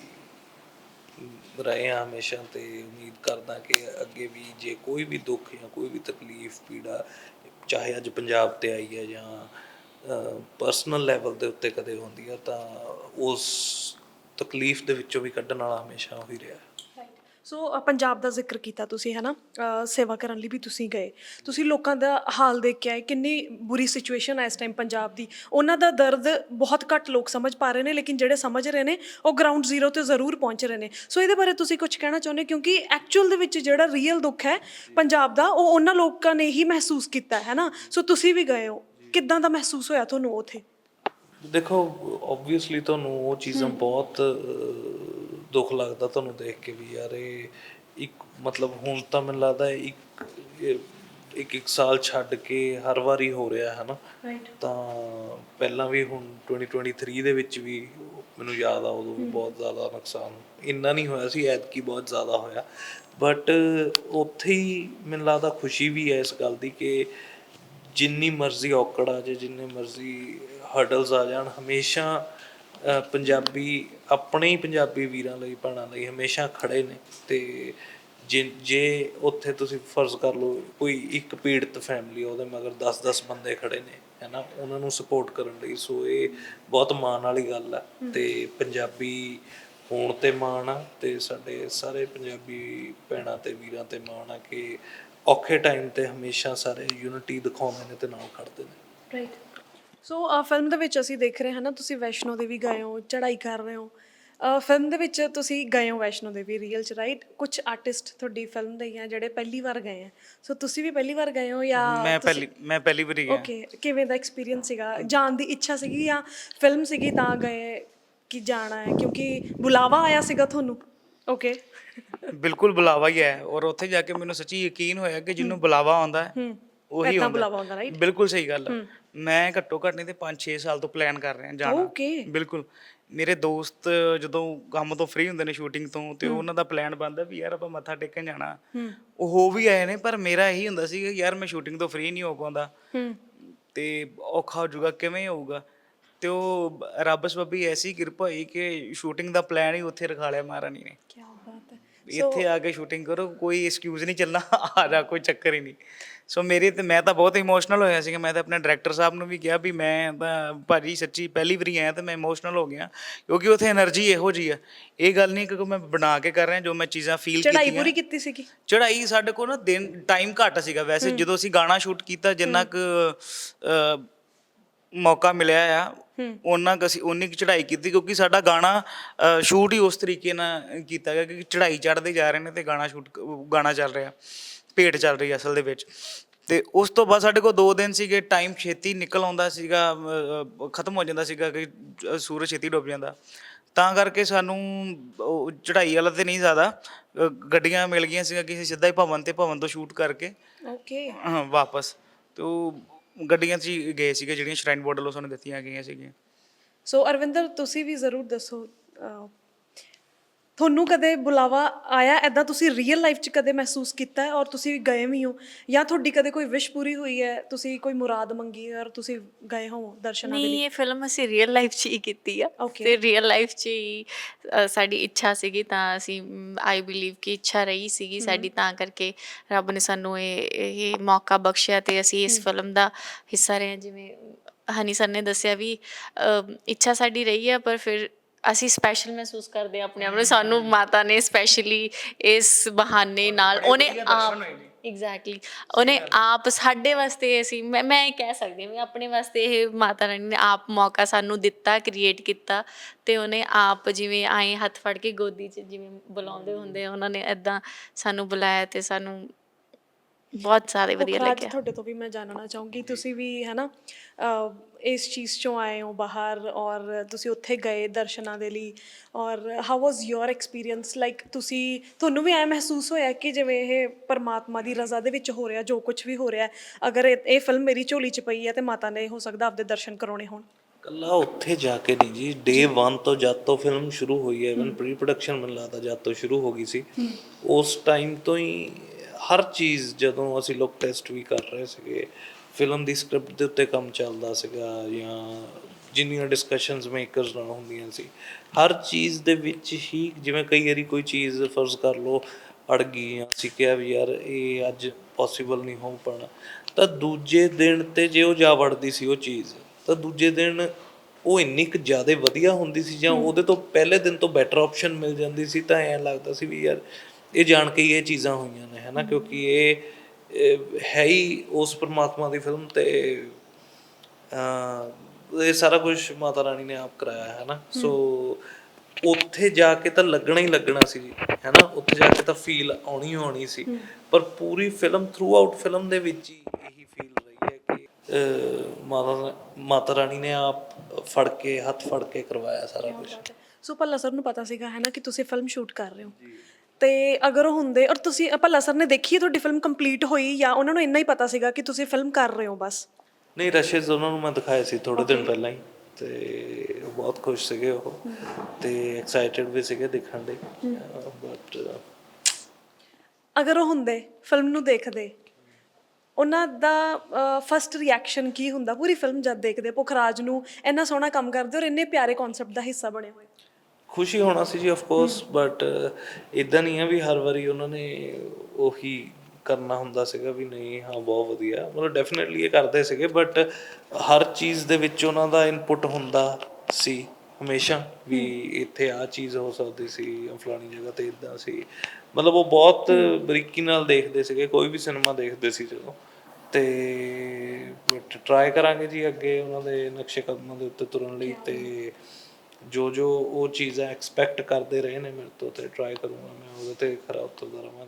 ਰਹੇ ਹਾਂ ਹਮੇਸ਼ਾ ਤੇ ਉਮੀਦ ਕਰਦਾ ਕਿ ਅੱਗੇ ਵੀ ਜੇ ਕੋਈ ਵੀ ਦੁੱਖ ਜਾਂ ਕੋਈ ਵੀ ਤਕਲੀਫ, ਪੀੜਾ, ਚਾਹੇ ਅੱਜ ਪੰਜਾਬ ਤੇ ਆਈ ਹੈ ਜਾਂ ਪਰਸਨਲ ਲੈਵਲ ਦੇ ਉੱਤੇ ਕਦੇ ਹੁੰਦੀ ਹੈ, ਤਾਂ ਉਸ ਤਕਲੀਫ ਦੇ ਵਿੱਚੋਂ ਵੀ ਕੱਢਣ ਵਾਲਾ ਹਮੇਸ਼ਾ ਉਹੀ ਰਿਹਾ। ਸੋ ਪੰਜਾਬ ਦਾ ਜ਼ਿਕਰ ਕੀਤਾ ਤੁਸੀਂ ਹੈ ਨਾ ਅਹ, ਸੇਵਾ ਕਰਨ ਲਈ ਵੀ ਤੁਸੀਂ ਗਏ। ਤੁਸੀਂ ਲੋਕਾਂ ਦਾ ਹਾਲ ਦੇਖ ਕੇ ਆਏ ਕਿੰਨੀ ਬੁਰੀ ਸਿਚੁਏਸ਼ਨ ਹੈ ਇਸ ਟਾਈਮ ਪੰਜਾਬ ਦੀ। ਉਹਨਾਂ ਦਾ ਦਰਦ ਬਹੁਤ ਘੱਟ ਲੋਕ ਸਮਝ ਪਾ ਰਹੇ ਨੇ ਲੇਕਿਨ ਜਿਹੜੇ ਸਮਝ ਰਹੇ ਨੇ ਉਹ ਗਰਾਊਂਡ ਜ਼ੀਰੋ ਤੇ ਜ਼ਰੂਰ ਪਹੁੰਚ ਰਹੇ ਨੇ। ਸੋ ਇਹਦੇ ਬਾਰੇ ਤੁਸੀਂ ਕੁਝ ਕਹਿਣਾ ਚਾਹੁੰਦੇ ਹੋ? ਕਿਉਂਕਿ ਐਕਚੁਅਲ ਦੇ ਵਿੱਚ ਜਿਹੜਾ ਰੀਅਲ ਦੁੱਖ ਹੈ ਪੰਜਾਬ ਦਾ ਉਹ ਉਹਨਾਂ ਲੋਕਾਂ ਨੇ ਹੀ ਮਹਿਸੂਸ ਕੀਤਾ ਹੈ ਨਾ ਸੋ ਤੁਸੀਂ ਵੀ ਗਏ ਹੋ। ਕਿੱਦਾਂ ਦਾ ਮਹਿਸੂਸ ਹੋਇਆ ਤੁਹਾਨੂੰ ਉੱਥੇ? ਦੇਖੋ ਆਬਵੀਅਸਲੀ ਤੁਹਾਨੂੰ ਉਹ ਚੀਜ਼ਾਂ ਬਹੁਤ ਅਹ, ਦੁੱਖ ਲੱਗਦਾ ਤੁਹਾਨੂੰ ਦੇਖ ਕੇ ਵੀ ਯਾਰ ਇਹ ਇੱਕ ਮਤਲਬ ਹੁਣ ਤਾਂ ਮੈਨੂੰ ਲੱਗਦਾ ਇੱਕ ਇੱਕ ਇੱਕ ਸਾਲ ਛੱਡ ਕੇ ਹਰ ਵਾਰੀ ਹੋ ਰਿਹਾ ਹੈ ਨਾ ਤਾਂ ਪਹਿਲਾਂ ਵੀ ਹੁਣ 2023 ਦੇ ਵਿੱਚ ਵੀ ਮੈਨੂੰ ਯਾਦ ਆ ਉਦੋਂ ਵੀ ਬਹੁਤ ਜ਼ਿਆਦਾ ਨੁਕਸਾਨ ਇੰਨਾ ਨਹੀਂ ਹੋਇਆ ਸੀ ਐਤਕੀ ਬਹੁਤ ਜ਼ਿਆਦਾ ਹੋਇਆ। ਬਟ ਉੱਥੇ ਹੀ ਮੈਨੂੰ ਲੱਗਦਾ ਖੁਸ਼ੀ ਵੀ ਹੈ ਇਸ ਗੱਲ ਦੀ ਕਿ ਜਿੰਨੀ ਮਰਜ਼ੀ ਔਕੜ ਆ ਜੇ ਜਿੰਨੇ ਮਰਜ਼ੀ ਹਰਡਲਸ ਆ ਜਾਣ ਹਮੇਸ਼ਾ ਪੰਜਾਬੀ, ਆਪਣੇ ਹੀ ਪੰਜਾਬੀ ਵੀਰਾਂ ਲਈ, ਭੈਣਾਂ ਲਈ ਹਮੇਸ਼ਾ ਖੜੇ ਨੇ ਤੇ ਜੇ ਜੇ ਉੱਥੇ ਤੁਸੀਂ ਫਰਜ਼ ਕਰ ਲਓ ਕੋਈ ਇੱਕ ਪੀੜਤ ਫੈਮਿਲੀ ਉਹਦੇ ਮਗਰ 10-10 ਬੰਦੇ ਖੜੇ ਨੇ, ਹੈਨਾ, ਉਹਨਾਂ ਨੂੰ ਸਪੋਰਟ ਕਰਨ ਲਈ, ਸੋ ਇਹ ਬਹੁਤ ਮਾਣ ਵਾਲੀ ਗੱਲ ਆ ਤੇ ਪੰਜਾਬੀ ਹੋਣ ਤੇ ਮਾਣ ਆ ਤੇ ਸਾਡੇ ਸਾਰੇ ਪੰਜਾਬੀ ਭੈਣਾਂ ਤੇ ਵੀਰਾਂ ਤੇ ਮਾਣ ਆ ਕਿ ਔਖੇ ਟਾਈਮ ਤੇ ਹਮੇਸ਼ਾ ਸਾਰੇ ਯੂਨਿਟੀ ਦਿਖਾਉਂਦੇ ਨੇ ਤੇ ਨਾਲ ਖੜਦੇ ਨੇ। ਰਾਈਟ ਸੋ ਫਿਲਮ ਦੇ ਵਿੱਚ ਅਸੀਂ ਦੇਖ ਰਹੇ ਹਾਂ ਨਾ ਤੁਸੀਂ ਵੈਸ਼ਨੋ ਦੇਵੀ ਗਏ ਹੋ ਚੜ੍ਹਾਈ ਕਰ ਰਹੇ ਹੋ। ਫਿਲਮ ਦੇ ਵਿੱਚ ਤੁਸੀਂ ਗਏ ਹੋ ਵੈਸ਼ਨੋ ਦੇਵੀ ਰੀਅਲ ਚ ਰਾਈਟ ਕੁਝ ਆਰਟਿਸਟ ਤੁਹਾਡੀ ਫਿਲਮ ਦੇ ਆ ਜਿਹੜੇ ਪਹਿਲੀ ਵਾਰ ਗਏ ਆ। ਸੋ ਤੁਸੀਂ ਵੀ ਪਹਿਲੀ ਵਾਰ ਗਏ ਹੋ ਜਾਂ ਮੈਂ ਪਹਿਲੀ ਮੈਂ ਪਹਿਲੀ ਵਾਰੀ ਗਿਆ। ਓਕੇ ਕਿਵੇਂ ਦਾ ਐਕਸਪੀਰੀਅੰਸ ਸੀਗਾ? ਜਾਣ ਦੀ ਇੱਛਾ ਸੀਗੀ ਜਾਂ ਫਿਲਮ ਸੀਗੀ ਤਾਂ ਗਏ ਕਿ ਜਾਣਾ ਹੈ? ਕਿਉਂਕਿ ਬੁਲਾਵਾ ਆਇਆ ਸੀਗਾ ਤੁਹਾਨੂੰ। ਓਕੇ ਬਿਲਕੁਲ ਬੁਲਾਵਾ ਹੀ ਹੈ ਔਰ ਉੱਥੇ ਜਾ ਕੇ ਮੈਨੂੰ ਸੱਚੀ ਯਕੀਨ ਹੋਇਆ ਕਿ ਜਿਹਨੂੰ ਬੁਲਾਵਾ ਆਉਂਦਾ ਹੈ ਉਹੀ ਹੁੰਦਾ? ਬਿਲਕੁਲ ਸਹੀ ਗੱਲ ਹੈ। ਮੈਂ ਘੱਟੋ ਘੱਟ ਨਹੀਂ ਤੇ 5-6 ਸਾਲ ਤੋਂ ਪਲਾਨ ਕਰ ਰਿਹਾ ਜਾਣਾ। Okay. ਬਿਲਕੁਲ। ਮੇਰੇ ਦੋਸਤ ਜਦੋਂ ਕੰਮ ਤੋਂ ਫ੍ਰੀ ਹੁੰਦੇ ਨੇ ਸ਼ੂਟਿੰਗ ਤੋਂ ਤੇ ਉਹਨਾਂ ਦਾ ਪਲਾਨ ਬਣਦਾ ਵੀ ਯਾਰ ਆਪਾਂ ਮੱਥਾ ਟੇਕਣ ਜਾਣਾ। ਉਹ ਹੋ ਵੀ ਆਏ ਨੇ ਪਰ ਮੇਰਾ ਇਹੀ ਹੁੰਦਾ ਸੀ ਕਿ ਯਾਰ ਮੈਂ ਸ਼ੂਟਿੰਗ ਤੋਂ ਫ੍ਰੀ ਨਹੀਂ ਹੋ ਪਾਉਂਦਾ। ਤੇ ਔਖਾ ਹੋ ਜਾਊਗਾ ਕਿਵੇਂ ਹੋਊਗਾ? ਤੇ ਉਹ ਰੱਬ ਸਬੱਬੀ ਐਸੀ ਕਿਰਪਾ ਹੋਈ ਕਿ ਸ਼ੂਟਿੰਗ ਦਾ ਪਲਾਨ ਹੀ ਉੱਥੇ ਰਖਾ ਲਿਆ ਮਹਾਰਾਣੀ ਨੇ। ਕੀ ਇੱਥੇ ਆ ਕੇ ਸ਼ੂਟਿੰਗ ਕਰੋ ਕੋਈ ਐਕਸਕਿਊਜ਼ ਨਹੀਂ ਚੱਲਣਾ ਆ ਜਾ ਕੋਈ ਚੱਕਰ ਹੀ ਨਹੀਂ। ਸੋ ਮੇਰੇ ਤੇ ਮੈਂ ਤਾਂ ਬਹੁਤ ਇਮੋਸ਼ਨਲ ਹੋਇਆ ਸੀਗਾ ਮੈਂ ਤਾਂ ਆਪਣੇ ਡਾਇਰੈਕਟਰ ਸਾਹਿਬ ਨੂੰ ਵੀ ਕਿਹਾ ਵੀ ਮੈਂ ਤਾਂ ਭਾਜੀ ਸੱਚੀ ਪਹਿਲੀ ਵਾਰੀ ਆਇਆ ਤਾਂ ਮੈਂ ਇਮੋਸ਼ਨਲ ਹੋ ਗਿਆ ਕਿਉਂਕਿ ਉੱਥੇ એનર્ਜੀ ਇਹੋ ਜੀ ਆ। ਇਹ ਗੱਲ ਨਹੀਂ ਕਿ ਮੈਂ ਬਣਾ ਕੇ ਕਰ ਰਿਹਾ ਜੋ ਮੈਂ ਚੀਜ਼ਾਂ ਫੀਲ ਕੀਤੀਆਂ। ਚੜਾਈ ਪੂਰੀ ਕੀਤੀ ਸੀਗੀ? ਚੜਾਈ ਸਾਡੇ ਕੋਲ ਨਾ ਦਿਨ ਟਾਈਮ ਘੱਟ ਸੀਗਾ ਵੈਸੇ। ਜਦੋਂ ਅਸੀਂ ਗਾਣਾ ਸ਼ੂਟ ਕੀਤਾ ਜਿੰਨਾ ਕੁ ਮੌਕਾ ਮਿਲਿਆ ਆ। ਉਹਨਾਂ ਕੁ ਅਸੀਂ ਉਨੀ ਕੁ ਚੜਾਈ ਕੀਤੀ ਕਿਉਂਕਿ ਸਾਡਾ ਗਾਣਾ ਸ਼ੂਟ ਹੀ ਉਸ ਤਰੀਕੇ ਨਾਲ ਕੀਤਾ ਗਿਆ ਕਿ ਚੜਾਈ ਚੜਦੇ ਜਾ ਰਹੇ ਨੇ ਤੇ ਗਾਣਾ ਸ਼ੂਟ ਗਾਣਾ ਚੱਲ ਰਿਹਾ ਭੇਟ ਚੱਲ ਰਹੀ ਹੈ ਅਸਲ ਦੇ ਵਿੱਚ। ਤੇ ਉਸ ਤੋਂ ਬਾਅਦ ਸਾਡੇ ਕੋਲ 2 ਦਿਨ ਸੀਗੇ ਟਾਈਮ ਛੇਤੀ ਨਿਕਲ ਆਉਂਦਾ ਸੀਗਾ ਅ, ਅ, ਖਤਮ ਹੋ ਜਾਂਦਾ ਸੀਗਾ ਕਿ ਅ, ਸੂਰਜ ਛੇਤੀ ਡੁੱਬ ਜਾਂਦਾ। ਤਾਂ ਕਰਕੇ ਸਾਨੂੰ ਉਹ ਚੜਾਈ ਵਾਲਾ ਤੇ ਨਹੀਂ ਜ਼ਿਆਦਾ ਅ, ਗੱਡੀਆਂ ਮਿਲ ਗਈਆਂ ਸੀਗਾ ਕਿਸੇ ਸਿੱਧਾ ਹੀ ਭਵਨ ਤੇ ਭਵਨ ਤੋਂ ਸ਼ੂਟ ਕਰਕੇ। ਓਕੇ ਹਾਂ, ਵਾਪਸ। ਤੇ ਉਹ ਗੱਡੀਆਂ 'ਚ ਹੀ ਗਏ ਸੀਗੇ ਜਿਹੜੀਆਂ ਸ਼ਰਾਈਨ ਬੋਰਡ ਵੱਲੋਂ ਸਾਨੂੰ ਦਿੱਤੀਆਂ ਗਈਆਂ ਸੀਗੀਆਂ। ਸੋ ਅਰਵਿੰਦਰ ਤੁਸੀਂ ਵੀ ਜ਼ਰੂਰ ਦੱਸੋ ਅਹ, ਤੁਹਾਨੂੰ ਕਦੇ ਬੁਲਾਵਾ ਆਇਆ? ਐਦਾਂ ਤੁਸੀਂ ਰੀਅਲ ਲਾਈਫ 'ਚ ਕਦੇ ਮਹਿਸੂਸ ਕੀਤਾ ਹੈ ਔਰ ਤੁਸੀਂ ਗਏ ਵੀ ਹੋ? ਜਾਂ ਤੁਹਾਡੀ ਕਦੇ ਕੋਈ ਵਿਸ਼ ਪੂਰੀ ਹੋਈ ਹੈ? ਤੁਸੀਂ ਕੋਈ ਮੁਰਾਦ ਮੰਗੀ ਔਰ ਤੁਸੀਂ ਗਏ ਹੋ ਦਰਸ਼ਨਾਂ ਦੇ ਲਈ? ਨਹੀਂ ਇਹ ਫਿਲਮ ਅਸੀਂ ਰੀਅਲ ਲਾਈਫ 'ਚ ਹੀ ਕੀਤੀ ਆ. ਤੇ ਰੀਅਲ ਲਾਈਫ 'ਚ ਹੀ ਸਾਡੀ ਇੱਛਾ ਸੀਗੀ ਤਾਂ ਅਸੀਂ ਆਈ ਬਲੀਵ ਕਿ ਇੱਛਾ ਰਹੀ ਸੀਗੀ ਸਾਡੀ ਤਾਂ ਕਰਕੇ ਰੱਬ ਨੇ ਸਾਨੂੰ ਇਹ ਇਹ ਮੌਕਾ ਬਖਸ਼ਿਆ ਤੇ ਅਸੀਂ ਇਸ ਫਿਲਮ ਦਾ ਹਿੱਸਾ ਰਹੇ ਹਾਂ। ਜਿਵੇਂ ਹਨੀ ਸਰ ਨੇ ਦੱਸਿਆ ਵੀ ਇੱਛਾ ਸਾਡੀ ਰਹੀ ਆ ਪਰ ਫਿਰ ਅਸੀਂ ਸਪੈਸ਼ਲ ਮਹਿਸੂਸ ਕਰਦੇ ਹਾਂ ਆਪਣੇ ਆਪ ਨੂੰ। ਸਾਨੂੰ ਮਾਤਾ ਨੇ ਸਪੈਸ਼ਲੀ ਇਸ ਬਹਾਨੇ ਨਾਲ ਉਹਨੇ ਆਪ ਐਗਜ਼ੈਕਟਲੀ ਉਹਨੇ ਆਪ ਸਾਡੇ ਵਾਸਤੇ ਅਸੀਂ ਮੈਂ ਮੈਂ ਇਹ ਕਹਿ ਸਕਦੀ ਹਾਂ ਵੀ ਆਪਣੇ ਵਾਸਤੇ ਇਹ ਮਾਤਾ ਰਾਣੀ ਨੇ ਆਪ ਮੌਕਾ ਸਾਨੂੰ ਦਿੱਤਾ ਕ੍ਰੀਏਟ ਕੀਤਾ ਤੇ ਉਹਨੇ ਆਪ ਜਿਵੇਂ ਆਏ ਹੱਥ ਫੜ ਕੇ ਗੋਦੀ 'ਚ ਜਿਵੇਂ ਬੁਲਾਉਂਦੇ ਹੁੰਦੇ ਉਹਨਾਂ ਨੇ ਐਦਾਂ ਸਾਨੂੰ ਬੁਲਾਇਆ ਤੇ ਸਾਨੂੰ ਬਹੁਤ ਸਾਰੇ ਵਧੀਆ ਪੁਖਰਾਜ, ਲੱਗਿਆ। ਤੁਹਾਡੇ ਤੋਂ ਵੀ ਮੈਂ ਜਾਣਨਾ ਚਾਹੂੰਗੀ। ਤੁਸੀਂ ਵੀ ਹੈ ਨਾ ਅਹ, ਇਸ ਚੀਜ਼ ਚੋਂ ਆਏ ਹੋ ਬਾਹਰ ਔਰ ਤੁਸੀਂ ਉੱਥੇ ਗਏ ਦਰਸ਼ਨਾਂ ਦੇ ਲਈ ਔਰ how was your experience like ਤੁਸੀਂ ਤੁਹਾਨੂੰ ਵੀ ਐ ਮਹਿਸੂਸ ਹੋਇਆ ਕਿ ਜਿਵੇਂ ਇਹ ਪਰਮਾਤਮਾ ਦੀ ਰਜ਼ਾ ਦੇ ਵਿੱਚ ਹੋ ਰਿਹਾ ਜੋ ਕੁਝ ਵੀ ਹੋ ਰਿਹਾ ਹੈ, ਅਗਰ ਇਹ ਇਹ ਫਿਲਮ ਮੇਰੀ ਝੋਲੀ 'ਚ ਪਈ ਹੈ ਤੇ ਮਾਤਾ ਨੇ ਹੋ ਸਕਦਾ ਆਪਦੇ ਦਰਸ਼ਨ ਕਰਾਉਣੇ ਹੋਣ? ਕੱਲਾ ਉੱਥੇ ਜਾ ਕੇ ਨਹੀਂ ਜੀ। ਡੇ 1 ਤੋਂ ਜਦ ਤੋਂ ਫਿਲਮ ਸ਼ੁਰੂ ਹੋਈ ਹੈ ਇਵਨ ਪ੍ਰੀ ਪ੍ਰੋਡਕਸ਼ਨ ਮੈਨੂੰ ਲੱਗਦਾ ਜਦ ਤੋਂ ਸ਼ੁਰੂ ਹੋ ਗਈ ਸੀ ਉਸ ਟਾਈਮ ਤੋਂ ਹੀ ਹਰ ਚੀਜ਼ ਜਦੋਂ ਅਸੀਂ ਲੋਕ ਟੈਸਟ ਵੀ ਕਰ ਰਹੇ ਸੀਗੇ ਫਿਲਮ ਦੀ ਸਕ੍ਰਿਪਟ ਦੇ ਉੱਤੇ ਕੰਮ ਚੱਲਦਾ ਸੀਗਾ ਜਾਂ ਜਿੰਨੀਆਂ ਡਿਸਕਸ਼ਨਸ ਮੇਕਰਸ ਨਾਲ ਹੁੰਦੀਆਂ ਸੀ ਹਰ ਚੀਜ਼ ਦੇ ਵਿੱਚ ਹੀ ਜਿਵੇਂ ਕਈ ਵਾਰੀ ਕੋਈ ਚੀਜ਼ ਫਰਜ਼ ਕਰ ਲਓ ਅੜ ਗਈ ਜਾਂ ਅਸੀਂ ਕਿਹਾ ਵੀ ਯਾਰ ਇਹ ਅੱਜ ਪੋਸੀਬਲ ਨਹੀਂ ਹੋ ਪਾਣਾ ਤਾਂ ਦੂਜੇ ਦਿਨ ਤੇ ਜੇ ਉਹ ਜਾ ਵੜਦੀ ਸੀ ਉਹ ਚੀਜ਼ ਤਾਂ ਦੂਜੇ ਦਿਨ ਉਹ ਇੰਨੀ ਕੁ ਜ਼ਿਆਦਾ ਵਧੀਆ ਹੁੰਦੀ ਸੀ ਜਾਂ ਉਹਦੇ ਤੋਂ ਪਹਿਲੇ ਦਿਨ ਤੋਂ ਬੈਟਰ ਆਪਸ਼ਨ ਮਿਲ ਜਾਂਦੀ ਸੀ ਤਾਂ ਐਂ ਲੱਗਦਾ ਸੀ ਵੀ ਯਾਰ ਇਹ ਜਾਣ ਕੇ ਹੀ ਇਹ ਚੀਜ਼ਾਂ ਹੋਈਆਂ ਨੇ ਹਨਾ? ਕਿਉਂਕਿ ਇਹ ਹੈ ਹੀ ਉਸ ਪਰਮਾਤਮਾ ਦੀ ਫਿਲਮ ਤੇ ਇਹ ਸਾਰਾ ਕੁਝ ਮਾਤਾ ਰਾਣੀ ਨੇ ਆਪ ਕਰਾਇਆ ਹੈ। ਨਾ ਸੋ ਉੱਥੇ ਜਾ ਕੇ ਤਾਂ ਲੱਗਣਾ ਹੀ ਲੱਗਣਾ ਸੀ ਹੈ ਨਾ ਉੱਥੇ ਜਾ ਕੇ ਤਾਂ ਫੀਲ ਆਉਣੀ ਆਉਣੀ ਸੀ। ਪਰ ਪੂਰੀ ਫਿਲਮ ਥਰੂ ਆਊਟ ਫਿਲਮ ਦੇ ਵਿੱਚ ਹੀ ਇਹੀ ਫੀਲ ਰਹੀ ਹੈ ਕਿ ਮਾਤਾ ਰਾਣੀ ਨੇ ਆਪ ਫੜ ਕੇ ਹੱਥ ਫੜ ਕੇ ਕਰਵਾਇਆ ਸਾਰਾ ਕੁਝ ਸੋ ਭੱਲਾ ਸਰ ਨੂੰ ਪਤਾ ਸੀਗਾ ਹੈ ਨਾ ਕਿ ਤੁਸੀਂ ਫਿਲਮ ਸ਼ੂਟ ਕਰ ਰਹੇ ਹੋ। ਤੇ ਅਗਰ ਉਹ ਹੁੰਦੇ ਔਰ ਤੁਸੀਂ ਭੱਲਾ ਸਰ ਨੇ ਦੇਖੀ ਤੁਹਾਡੀ ਫਿਲਮ ਕੰਪਲੀਟ ਹੋਈ ਜਾਂ ਉਹਨਾਂ ਨੂੰ ਇੰਨਾ ਹੀ ਪਤਾ ਸੀਗਾ ਕਿ ਤੁਸੀਂ ਫਿਲਮ ਕਰ ਰਹੇ ਹੋ ਬਸ? ਨਹੀਂ ਰਸ਼ੇਜ਼ ਉਹਨਾਂ ਨੂੰ ਮੈਂ ਦਿਖਾਇਆ ਸੀ ਥੋੜੇ ਦਿਨ ਪਹਿਲਾਂ ਹੀ ਤੇ ਬਹੁਤ ਖੁਸ਼ ਸੀਗੇ ਉਹ ਤੇ ਐਕਸਾਈਟਿਡ ਵੀ ਸੀਗੇ ਦੇਖਣ ਲਈ। ਬਟ ਅਗਰ ਉਹ ਹੁੰਦੇ ਫਿਲਮ ਨੂੰ ਦੇਖਦੇ ਉਹਨਾਂ ਦਾ ਫਰਸਟ ਰਿਐਕਸ਼ਨ ਕੀ ਹੁੰਦਾ? ਪੂਰੀ ਫਿਲਮ ਜਦ ਦੇਖਦੇ ਪੁਖਰਾਜ ਨੂੰ ਇੰਨਾ ਸੋਹਣਾ ਕੰਮ ਕਰਦੇ ਔਰ ਇੰਨੇ ਪਿਆਰੇ ਕਨਸੈਪਟ ਦਾ ਹਿੱਸਾ ਬਣੇ ਹੋਏ। ਖੁਸ਼ੀ ਹੋਣਾ ਸੀ ਜੀ ਆਫ ਕੋਰਸ ਬਟ ਇਦਾਂ ਨਹੀਂ ਆ ਵੀ ਹਰ ਵਾਰੀ ਉਹਨਾਂ ਨੇ ਉਹੀ ਕਰਨਾ ਹੁੰਦਾ ਸੀਗਾ ਵੀ ਨਹੀਂ ਹਾਂ ਬਹੁਤ ਵਧੀਆ। ਮਤਲਬ ਡੈਫੀਨਿਟਲੀ ਇਹ ਕਰਦੇ ਸੀਗੇ ਬਟ ਹਰ ਚੀਜ਼ ਦੇ ਵਿੱਚ ਉਹਨਾਂ ਦਾ ਇਨਪੁਟ ਹੁੰਦਾ ਸੀ ਹਮੇਸ਼ਾ ਵੀ ਇੱਥੇ ਆ ਚੀਜ਼ ਹੋ ਸਕਦੀ ਸੀ ਫਲਾਣੀ ਜਗ੍ਹਾ ਤੇ ਇਦਾਂ ਸੀ। ਮਤਲਬ ਉਹ ਬਹੁਤ ਬਰੀਕੀ ਨਾਲ ਦੇਖਦੇ ਸੀਗੇ ਕੋਈ ਵੀ ਸਿਨੇਮਾ ਦੇਖਦੇ ਸੀ ਜਦੋਂ। ਤੇ ਬਟ ਟਰਾਈ ਕਰਾਂਗੇ ਜੀ ਅੱਗੇ ਉਹਨਾਂ ਦੇ ਨਕਸ਼ੇ ਕਦਮਾਂ ਦੇ ਉੱਤੇ ਤੁਰਨ ਲਈ ਤੇ ਜੋ ਜੋ ਉਹ ਚੀਜ਼ਾਂ ਐਕਸਪੈਕਟ ਕਰਦੇ ਰਹੇ ਨੇ ਮੇਰੇ ਤੋਂ ਤੇ ਟਰਾਈ ਕਰੂੰਗਾ ਮੈਂ ਉਹਦੇ ਤੇ ਖਰਾ ਉਤਰਦਾ ਰਵਾਂਗਾ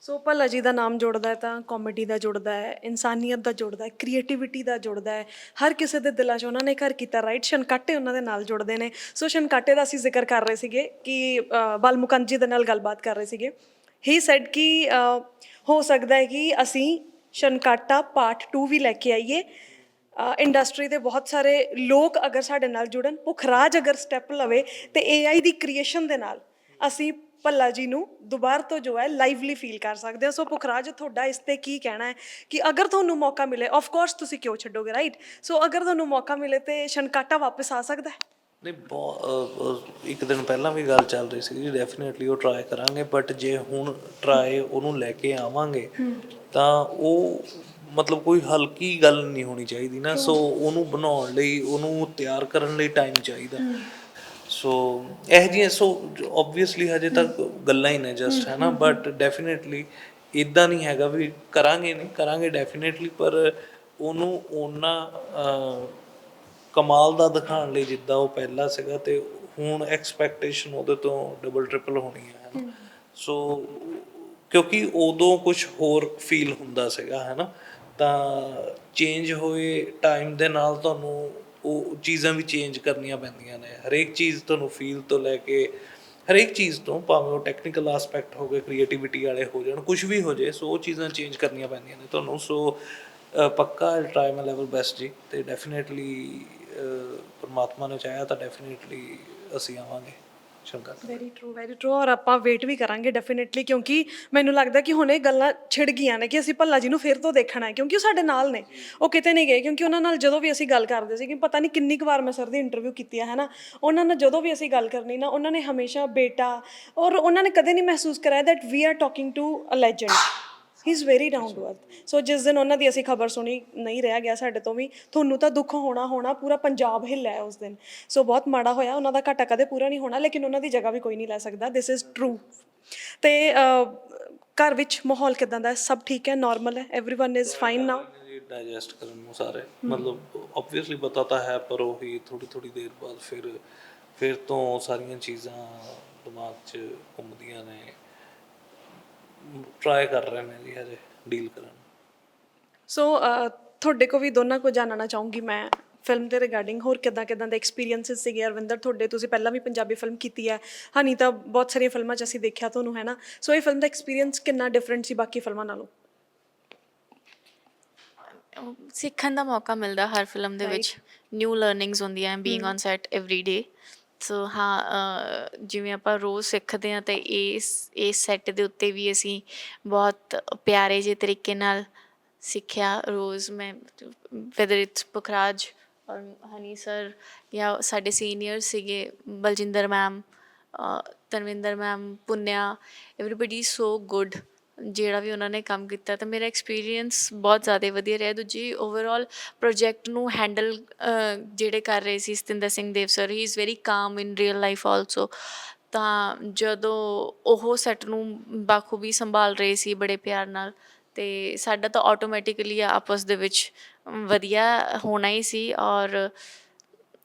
ਸੋ ਭੱਲਾ ਜੀ ਦਾ ਨਾਮ ਜੁੜਦਾ ਹੈ ਤਾਂ ਕਾਮੇਡੀ ਦਾ ਜੁੜਦਾ ਹੈ ਇਨਸਾਨੀਅਤ ਦਾ ਜੁੜਦਾ ਹੈ ਕ੍ਰੀਏਟੀਵਿਟੀ ਦਾ ਜੁੜਦਾ ਹੈ। ਹਰ ਕਿਸੇ ਦੇ ਦਿਲਾਂ 'ਚ ਉਹਨਾਂ ਨੇ ਘਰ ਕੀਤਾ ਰਾਈਟ ਸ਼ਨਕਾਟੇ ਉਹਨਾਂ ਦੇ ਨਾਲ ਜੁੜਦੇ ਨੇ। ਸੋ ਸ਼ਨਕਾਟੇ ਦਾ ਅਸੀਂ ਜ਼ਿਕਰ ਕਰ ਰਹੇ ਸੀਗੇ ਕਿ ਅ, ਬਾਲਮੁਕੰਦ ਜੀ ਦੇ ਨਾਲ ਗੱਲਬਾਤ ਕਰ ਰਹੇ ਸੀਗੇ। ਹੀ ਸੈਡ ਕਿ ਹੋ ਸਕਦਾ ਹੈ ਕਿ ਅਸੀਂ ਸ਼ਨਕਾਟਾ ਪਾਰਟ 2 ਵੀ ਲੈ ਕੇ ਆਈਏ। ਇੰਡਸਟਰੀ ਦੇ ਬਹੁਤ ਸਾਰੇ ਲੋਕ ਅਗਰ ਸਾਡੇ ਨਾਲ ਜੁੜਨ ਪੁਖਰਾਜ ਅਗਰ ਸਟੈਪ ਲਵੇ ਤੇ AI ਦੀ ਕ੍ਰੀਏਸ਼ਨ ਦੇ ਨਾਲ ਅਸੀਂ ਭੱਲਾ ਜੀ ਨੂੰ ਦੁਬਾਰਾ ਤੋਂ ਜੋ ਹੈ ਲਾਈਵਲੀ ਫੀਲ ਕਰ ਸਕਦੇ ਹਾਂ। ਸੋ ਪੁਖਰਾਜ ਤੁਹਾਡਾ ਇਸ ਤੇ ਕੀ ਕਹਿਣਾ ਹੈ ਕਿ ਅਗਰ ਤੁਹਾਨੂੰ ਮੌਕਾ ਮਿਲੇ ਆਫ ਕੋਰਸ ਤੁਸੀਂ ਕਿਉਂ ਛੱਡੋਗੇ ਰਾਈਟ ਸੋ ਅਗਰ ਤੁਹਾਨੂੰ ਮੌਕਾ ਮਿਲੇ ਤੇ ਸ਼ਨਕਾਟਾ ਵਾਪਸ ਆ ਸਕਦਾ ਹੈ? ਨਹੀਂ ਬਹੁਤ ਇੱਕ ਦਿਨ ਪਹਿਲਾਂ ਵੀ ਗੱਲ ਚੱਲ ਰਹੀ ਸੀ ਡੈਫੀਨਿਟਲੀ ਉਹ ਟਰਾਈ ਕਰਾਂਗੇ ਬਟ ਜੇ ਹੁਣ ਟਰਾਈ ਉਹਨੂੰ ਲੈ ਕੇ ਆਵਾਂਗੇ ਤਾਂ ਉਹ ਮਤਲਬ ਕੋਈ ਹਲਕੀ ਗੱਲ ਨਹੀਂ ਹੋਣੀ ਚਾਹੀਦੀ ਨਾ ਸੋ ਉਹਨੂੰ ਬਣਾਉਣ ਲਈ ਉਹਨੂੰ ਤਿਆਰ ਕਰਨ ਲਈ ਟਾਈਮ ਚਾਹੀਦਾ। ਸੋ ਇਹ ਜਿਹੀਆਂ ਸੋ ਆਬਵੀਅਸਲੀ ਹਜੇ ਤੱਕ ਗੱਲਾਂ ਹੀ ਨੇ ਜਸਟ ਹੈ ਨਾ ਬਟ ਡੈਫੀਨਿਟਲੀ ਇਦਾਂ ਨਹੀਂ ਹੈਗਾ ਵੀ ਕਰਾਂਗੇ ਨਹੀਂ ਕਰਾਂਗੇ ਡੈਫੀਨਿਟਲੀ ਪਰ ਉਹਨੂੰ ਉਹਨਾਂ ਕਮਾਲ ਦਾ ਦਿਖਾਉਣ ਲਈ ਜਿੱਦਾਂ ਉਹ ਪਹਿਲਾਂ ਸੀਗਾ ਤੇ ਹੁਣ ਐਕਸਪੈਕਟੇਸ਼ਨ ਉਹਦੇ ਤੋਂ ਡਬਲ ਟ੍ਰਿਪਲ ਹੋਣੀ ਹੈ ਸੋ ਕਿਉਂਕਿ ਉਦੋਂ ਕੁਝ ਹੋਰ ਫੀਲ ਹੁੰਦਾ ਸੀਗਾ ਹੈ ਨਾ ਤਾਂ ਚੇਂਜ ਹੋਏ ਟਾਈਮ ਦੇ ਨਾਲ ਤੁਹਾਨੂੰ ਉਹ ਚੀਜ਼ਾਂ ਵੀ ਚੇਂਜ ਕਰਨੀਆਂ ਪੈਂਦੀਆਂ ਨੇ। ਹਰੇਕ ਚੀਜ਼ ਤੁਹਾਨੂੰ ਫੀਲ ਤੋਂ ਲੈ ਕੇ, ਹਰੇਕ ਚੀਜ਼ ਤੋਂ ਭਾਵੇਂ ਉਹ ਟੈਕਨੀਕਲ ਐਸਪੈਕਟ ਹੋਵੇ ਕ੍ਰੀਏਟੀਵਿਟੀ ਵਾਲੇ ਹੋ ਜਾਣ ਕੁਝ ਵੀ ਹੋ ਜੇ ਸੋ ਉਹ ਚੀਜ਼ਾਂ ਚੇਂਜ ਕਰਨੀਆਂ ਪੈਂਦੀਆਂ ਨੇ ਤੁਹਾਨੂੰ। ਸੋ ਪੱਕਾ ਟਰਾਈ ਮਾਈ ਲੈਵਲ ਬੈਸਟ ਜੀ ਤੇ ਡੈਫੀਨਿਟਲੀ ਪਰਮਾਤਮਾ ਨੇ ਚਾਹਿਆ ਤਾਂ ਡੈਫੀਨਿਟਲੀ ਅਸੀਂ ਆਵਾਂਗੇ। Shankar very true very true ਔਰ ਆਪਾਂ ਵੇਟ ਵੀ ਕਰਾਂਗੇ ਡੈਫੀਨਿਟਲੀ ਕਿਉਂਕਿ ਮੈਨੂੰ ਲੱਗਦਾ ਕਿ ਹੁਣ ਇਹ ਗੱਲਾਂ ਛਿੜ ਗਈਆਂ ਨੇ ਕਿ ਅਸੀਂ ਭੱਲਾ ਜੀ ਨੂੰ ਫਿਰ ਤੋਂ ਦੇਖਣਾ ਹੈ, ਕਿਉਂਕਿ ਉਹ ਸਾਡੇ ਨਾਲ ਨੇ। ਉਹ ਕਿਤੇ ਨਹੀਂ ਗਏ, ਕਿਉਂਕਿ ਉਹਨਾਂ ਨਾਲ ਜਦੋਂ ਵੀ ਅਸੀਂ ਗੱਲ ਕਰਦੇ ਸੀ ਕਿ ਪਤਾ ਨਹੀਂ ਕਿੰਨੀ ਕੁ ਵਾਰ ਮੈਂ ਸਰ ਦੀ ਇੰਟਰਵਿਊ ਕੀਤੀ ਹੈ ਨਾ ਉਹਨਾਂ ਨਾਲ ਜਦੋਂ ਵੀ ਅਸੀਂ ਗੱਲ ਕਰਨੀ ਨਾ, ਉਹਨਾਂ ਨੇ ਹਮੇਸ਼ਾ ਬੇਟਾ, ਔਰ ਉਹਨਾਂ ਨੇ ਕਦੇ ਨਹੀਂ ਮਹਿਸੂਸ ਕਰਾਇਆ that we are talking to a legend he is very down to earth so ਜਿਸ ਦਿਨ ਉਹਨਾਂ ਦੀ ਅਸੀਂ ਖਬਰ ਸੁਣੀ ਨਹੀਂ ਰਹਿ ਗਿਆ ਸਾਡੇ ਤੋਂ ਵੀ ਤੁਹਾਨੂੰ ਤਾਂ ਦੁੱਖ ਹੋਣਾ ਹੋਣਾ ਪੂਰਾ ਪੰਜਾਬ ਹਿੱਲਿਆ ਹੈ ਉਸ ਦਿਨ ਸੋ ਬਹੁਤ ਮਾੜਾ ਹੋਇਆ ਉਹਨਾਂ ਦਾ ਘਾਟਾ ਕਦੇ ਪੂਰਾ ਨਹੀਂ ਹੋਣਾ ਲੇਕਿਨ ਉਹਨਾਂ ਦੀ ਜਗ੍ਹਾ ਵੀ ਕੋਈ ਨਹੀਂ ਲੈ ਸਕਦਾ ਥਿਸ ਇਜ਼ ਟਰੂ ਤੇ ਅਹ, ਘਰ ਵਿੱਚ ਮਾਹੌਲ ਕਿਦਾਂ ਦਾ ਹੈ ਸਭ ਠੀਕ ਹੈ ਨਾਰਮਲ ਹੈ everyone is fine now digest ਕਰਨ ਨੂੰ ਸਾਰੇ ਮਤਲਬ ਆਬਵੀਅਸਲੀ ਪਤਾ ਤਾਂ ਹੈ ਪਰ ਉਹੀ ਥੋੜੀ ਥੋੜੀ ਦੇਰ ਬਾਅਦ ਫਿਰ ਫਿਰ ਤੋਂ ਸਾਰੀਆਂ ਚੀਜ਼ਾਂ ਦਿਮਾਗ 'ਚ ਘੁੰਮਦੀਆਂ ਨੇ ਟਰਾਈ ਕਰ ਰਹੇ ਨੇ ਜੀ ਹਜੇ ਡੀਲ ਕਰਨ। ਸੋ ਤੁਹਾਡੇ ਕੋ ਵੀ ਦੋਨਾਂ ਕੋ ਜਾਣਨਾ ਚਾਹੂੰਗੀ ਮੈਂ ਫਿਲਮ ਦੇ ਰਿਗਾਰਡਿੰਗ ਹੋਰ ਕਿਦਾਂ ਕਿਦਾਂ ਦੇ ਐਕਸਪੀਰੀਐਂਸਸ ਸੀਗੇ? ਅਰਵਿੰਦਰ ਤੁਹਾਡੇ ਤੁਸੀਂ ਪਹਿਲਾਂ ਵੀ ਪੰਜਾਬੀ ਫਿਲਮ ਕੀਤੀ ਹੈ। ਹਨੀ ਤਾਂ ਬਹੁਤ ਸਾਰੀਆਂ ਫਿਲਮਾਂ 'ਚ ਅਸੀਂ ਦੇਖਿਆ ਤੁਹਾਨੂੰ ਹੈ ਨਾ? ਸੋ ਇਹ ਫਿਲਮ ਦਾ ਐਕਸਪੀਰੀਐਂਸ ਕਿੰਨਾ ਡਿਫਰੈਂਟ ਸੀ ਬਾਕੀ ਫਿਲਮਾਂ ਨਾਲੋਂ? ਸਿੱਖਣ ਦਾ ਮੌਕਾ ਮਿਲਦਾ ਹਰ ਫਿਲਮ ਦੇ ਵਿੱਚ। ਨਿਊ ਲਰਨਿੰਗਸ ਹੁੰਦੀਆਂ being on set every day so ਹਾਂ ਜਿਵੇਂ ਆਪਾਂ ਰੋਜ਼ ਸਿੱਖਦੇ ਹਾਂ ਤੇ ਇਸ ਇਸ ਸੈੱਟ ਦੇ ਉੱਤੇ ਵੀ ਅਸੀਂ ਬਹੁਤ ਪਿਆਰੇ ਜਿਹੇ ਤਰੀਕੇ ਨਾਲ ਸਿੱਖਿਆ। ਰੋਜ਼ ਮੈਂ ਵੈਦਰ ਇਟਸ ਪੁਖਰਾਜ ਔਰ ਹਨੀ ਸਰ ਜਾਂ ਸਾਡੇ ਸੀਨੀਅਰ ਸੀਗੇ Baljinder ma'am Tanvinder ma'am Punia everybody so good ਜਿਹੜਾ ਵੀ ਉਹਨਾਂ ਨੇ ਕੰਮ ਕੀਤਾ ਤਾਂ ਮੇਰਾ ਐਕਸਪੀਰੀਅੰਸ ਬਹੁਤ ਜ਼ਿਆਦਾ ਵਧੀਆ ਰਿਹਾ। ਦੂਜੀ ਓਵਰਆਲ ਪ੍ਰੋਜੈਕਟ ਨੂੰ ਹੈਂਡਲ ਜਿਹੜੇ ਕਰ ਰਹੇ ਸੀ Satinder Singh Dev sir he is very calm in real life also ਤਾਂ ਜਦੋਂ ਉਹ ਸੈੱਟ ਨੂੰ ਬਾਖੂਬੀ ਸੰਭਾਲ ਰਹੇ ਸੀ ਬੜੇ ਪਿਆਰ ਨਾਲ, ਤੇ ਸਾਡਾ ਤਾਂ ਆਟੋਮੈਟਿਕਲੀ ਆਪਸ ਦੇ ਵਿੱਚ ਵਧੀਆ ਹੋਣਾ ਹੀ ਸੀ ਔਰ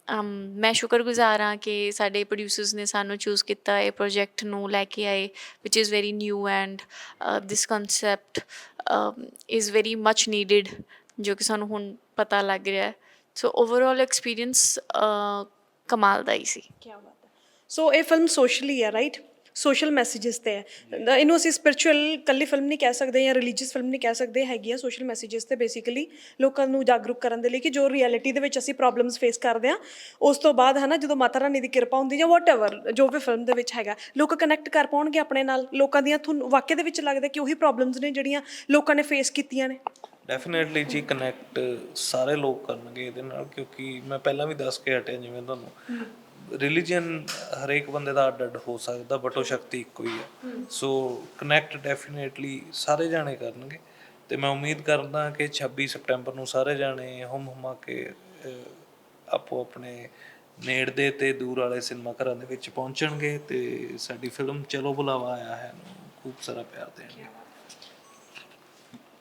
ਅਮ, ਮੈਂ ਸ਼ੁਕਰਗੁਜ਼ਾਰ ਹਾਂ ਕਿ ਸਾਡੇ ਪ੍ਰੋਡਿਊਸਰਸ ਨੇ ਸਾਨੂੰ ਚੂਜ਼ ਕੀਤਾ ਇਹ ਪ੍ਰੋਜੈਕਟ ਨੂੰ ਲੈ ਕੇ ਆਏ which is very new and this concept is very much needed ਜੋ ਕਿ ਸਾਨੂੰ ਹੁਣ ਪਤਾ ਲੱਗ ਰਿਹਾ ਹੈ। ਸੋ ਓਵਰਆਲ ਐਕਸਪੀਰੀਅੰਸ ਕਮਾਲ ਦਾ ਹੀ ਸੀ। ਕੀ ਬਾਤ ਹੈ। ਸੋ ਇਹ ਫਿਲਮ ਸੋਸ਼ਲੀ ਹੈ ਰਾਈਟ ਸੋਸ਼ਲ ਮੈਸੇजेस ਤੇ ਹੈ। ਇਹਨੂੰ ਅਸੀਂ ਸਪਿਰਚੁਅਲ ਕੱਲੀ ਫਿਲਮ ਨਹੀਂ ਕਹਿ ਸਕਦੇ ਜਾਂ ਰਿਲੀਜੀਅਸ ਫਿਲਮ ਨਹੀਂ ਕਹਿ ਸਕਦੇ, ਹੈਗੀ ਆ ਸੋਸ਼ਲ ਮੈਸੇजेस ਤੇ ਬੇਸਿਕਲੀ ਲੋਕਾਂ ਨੂੰ ਜਾਗਰੂਕ ਕਰਨ ਦੇ ਲਈ ਕਿ ਜੋ ਰਿਐਲਿਟੀ ਦੇ ਵਿੱਚ ਅਸੀਂ ਪ੍ਰੋਬਲਮਸ ਫੇਸ ਕਰਦੇ ਆ, ਉਸ ਤੋਂ ਬਾਅਦ ਹੈ ਨਾ ਜਦੋਂ ਮਾਤਾ ਰਾਣੀ ਦੀ ਕਿਰਪਾ ਹੁੰਦੀ ਜਾਂ ਵਾਟਐਵਰ ਜੋ ਵੀ ਫਿਲਮ ਦੇ ਵਿੱਚ ਹੈਗਾ, ਲੋਕ ਕਨੈਕਟ ਕਰ ਪਾਉਣਗੇ ਆਪਣੇ ਨਾਲ, ਲੋਕਾਂ ਦੀਆਂ ਤੁਹਾਨੂੰ ਵਾਕਿਆ ਦੇ ਵਿੱਚ ਲੱਗਦਾ ਕਿ ਉਹੀ ਪ੍ਰੋਬਲਮਸ ਨੇ ਜਿਹੜੀਆਂ ਲੋਕਾਂ ਨੇ ਫੇਸ ਕੀਤੀਆਂ ਨੇ। ਡੈਫੀਨਿਟਲੀ ਜੀ ਕਨੈਕਟ ਸਾਰੇ ਲੋਕ ਕਰਨਗੇ ਇਹਦੇ ਨਾਲ ਕਿਉਂਕਿ ਮੈਂ ਪਹਿਲਾਂ ਵੀ ਦੱਸ ਕੇ ਹਟਿਆ ਜਿਵੇਂ ਤੁਹਾਨੂੰ। ਰਿਲੀਜੀਅਨ ਹਰੇਕ ਬੰਦੇ ਦਾ ਅੱਡ ਅੱਡ ਹੋ ਸਕਦਾ ਬਟ ਉਹ ਸ਼ਕਤੀ ਇੱਕੋ ਹੀ ਹੈ। ਸੋ ਕਨੈਕਟ ਡੈਫੀਨਿਟਲੀ ਸਾਰੇ ਜਾਣੇ ਕਰਨਗੇ। ਤੇ ਮੈਂ ਉਮੀਦ ਕਰਦਾ ਕਿ 26 ਸਪਟੈਂਬਰ ਨੂੰ ਸਾਰੇ ਜਾਣੇ ਹਮ ਹਮਾ ਕੇ ਆਪੋ ਆਪਣੇ ਨੇੜਦੇ ਤੇ ਦੂਰ ਵਾਲੇ ਸਿਨੇਮਾ ਘਰਾਂ ਦੇ ਵਿੱਚ ਪਹੁੰਚਣਗੇ ਤੇ ਸਾਡੀ ਫਿਲਮ ਚਲੋ ਬੁਲਾਵਾ ਆਇਆ ਹੈ ਨੂੰ ਖੂਬ ਸਾਰਾ ਪਿਆਰ ਦੇਣਗੇ।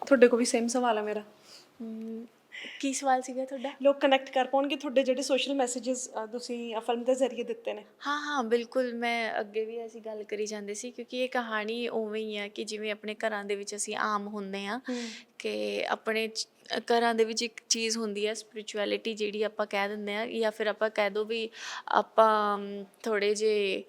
ਤੁਹਾਡੇ ਕੋਲ ਵੀ ਸੇਮ ਸਵਾਲ ਹੈ ਮੇਰਾ। ਕੀ ਸਵਾਲ ਸੀਗਾ ਤੁਹਾਡਾ? ਲੋਕ ਕਨੈਕਟ ਕਰ ਪਾਉਣਗੇ ਤੁਹਾਡੇ ਜਿਹੜੇ ਸੋਸ਼ਲ ਮੈਸੇजेस ਤੁਸੀਂ ਫਿਲਮ ਦੇ ਜ਼ਰੀਏ ਦਿੱਤੇ ਨੇ। ਹਾਂ ਹਾਂ ਬਿਲਕੁਲ ਮੈਂ ਅੱਗੇ ਵੀ ਅਸੀਂ ਗੱਲ ਕਰੀ ਜਾਂਦੇ ਸੀ ਕਿਉਂਕਿ ਇਹ ਕਹਾਣੀ ਉਵੇਂ ਹੀ ਆ ਕਿ ਜਿਵੇਂ ਆਪਣੇ ਘਰਾਂ ਦੇ ਵਿੱਚ ਅਸੀਂ ਆਮ ਹੁੰਦੇ ਆ ਕਿ ਆਪਣੇ ਘਰਾਂ ਦੇ ਵਿੱਚ ਇੱਕ ਚੀਜ਼ ਹੁੰਦੀ ਹੈ ਸਪਿਰਚੁਅਲਿਟੀ ਜਿਹੜੀ ਆਪਾਂ ਕਹਿ ਦਿੰਦੇ ਆ ਜਾਂ ਫਿਰ ਆਪਾਂ ਕਹਿ ਦੋ ਵੀ ਆਪਾਂ ਥੋੜੇ ਜੇ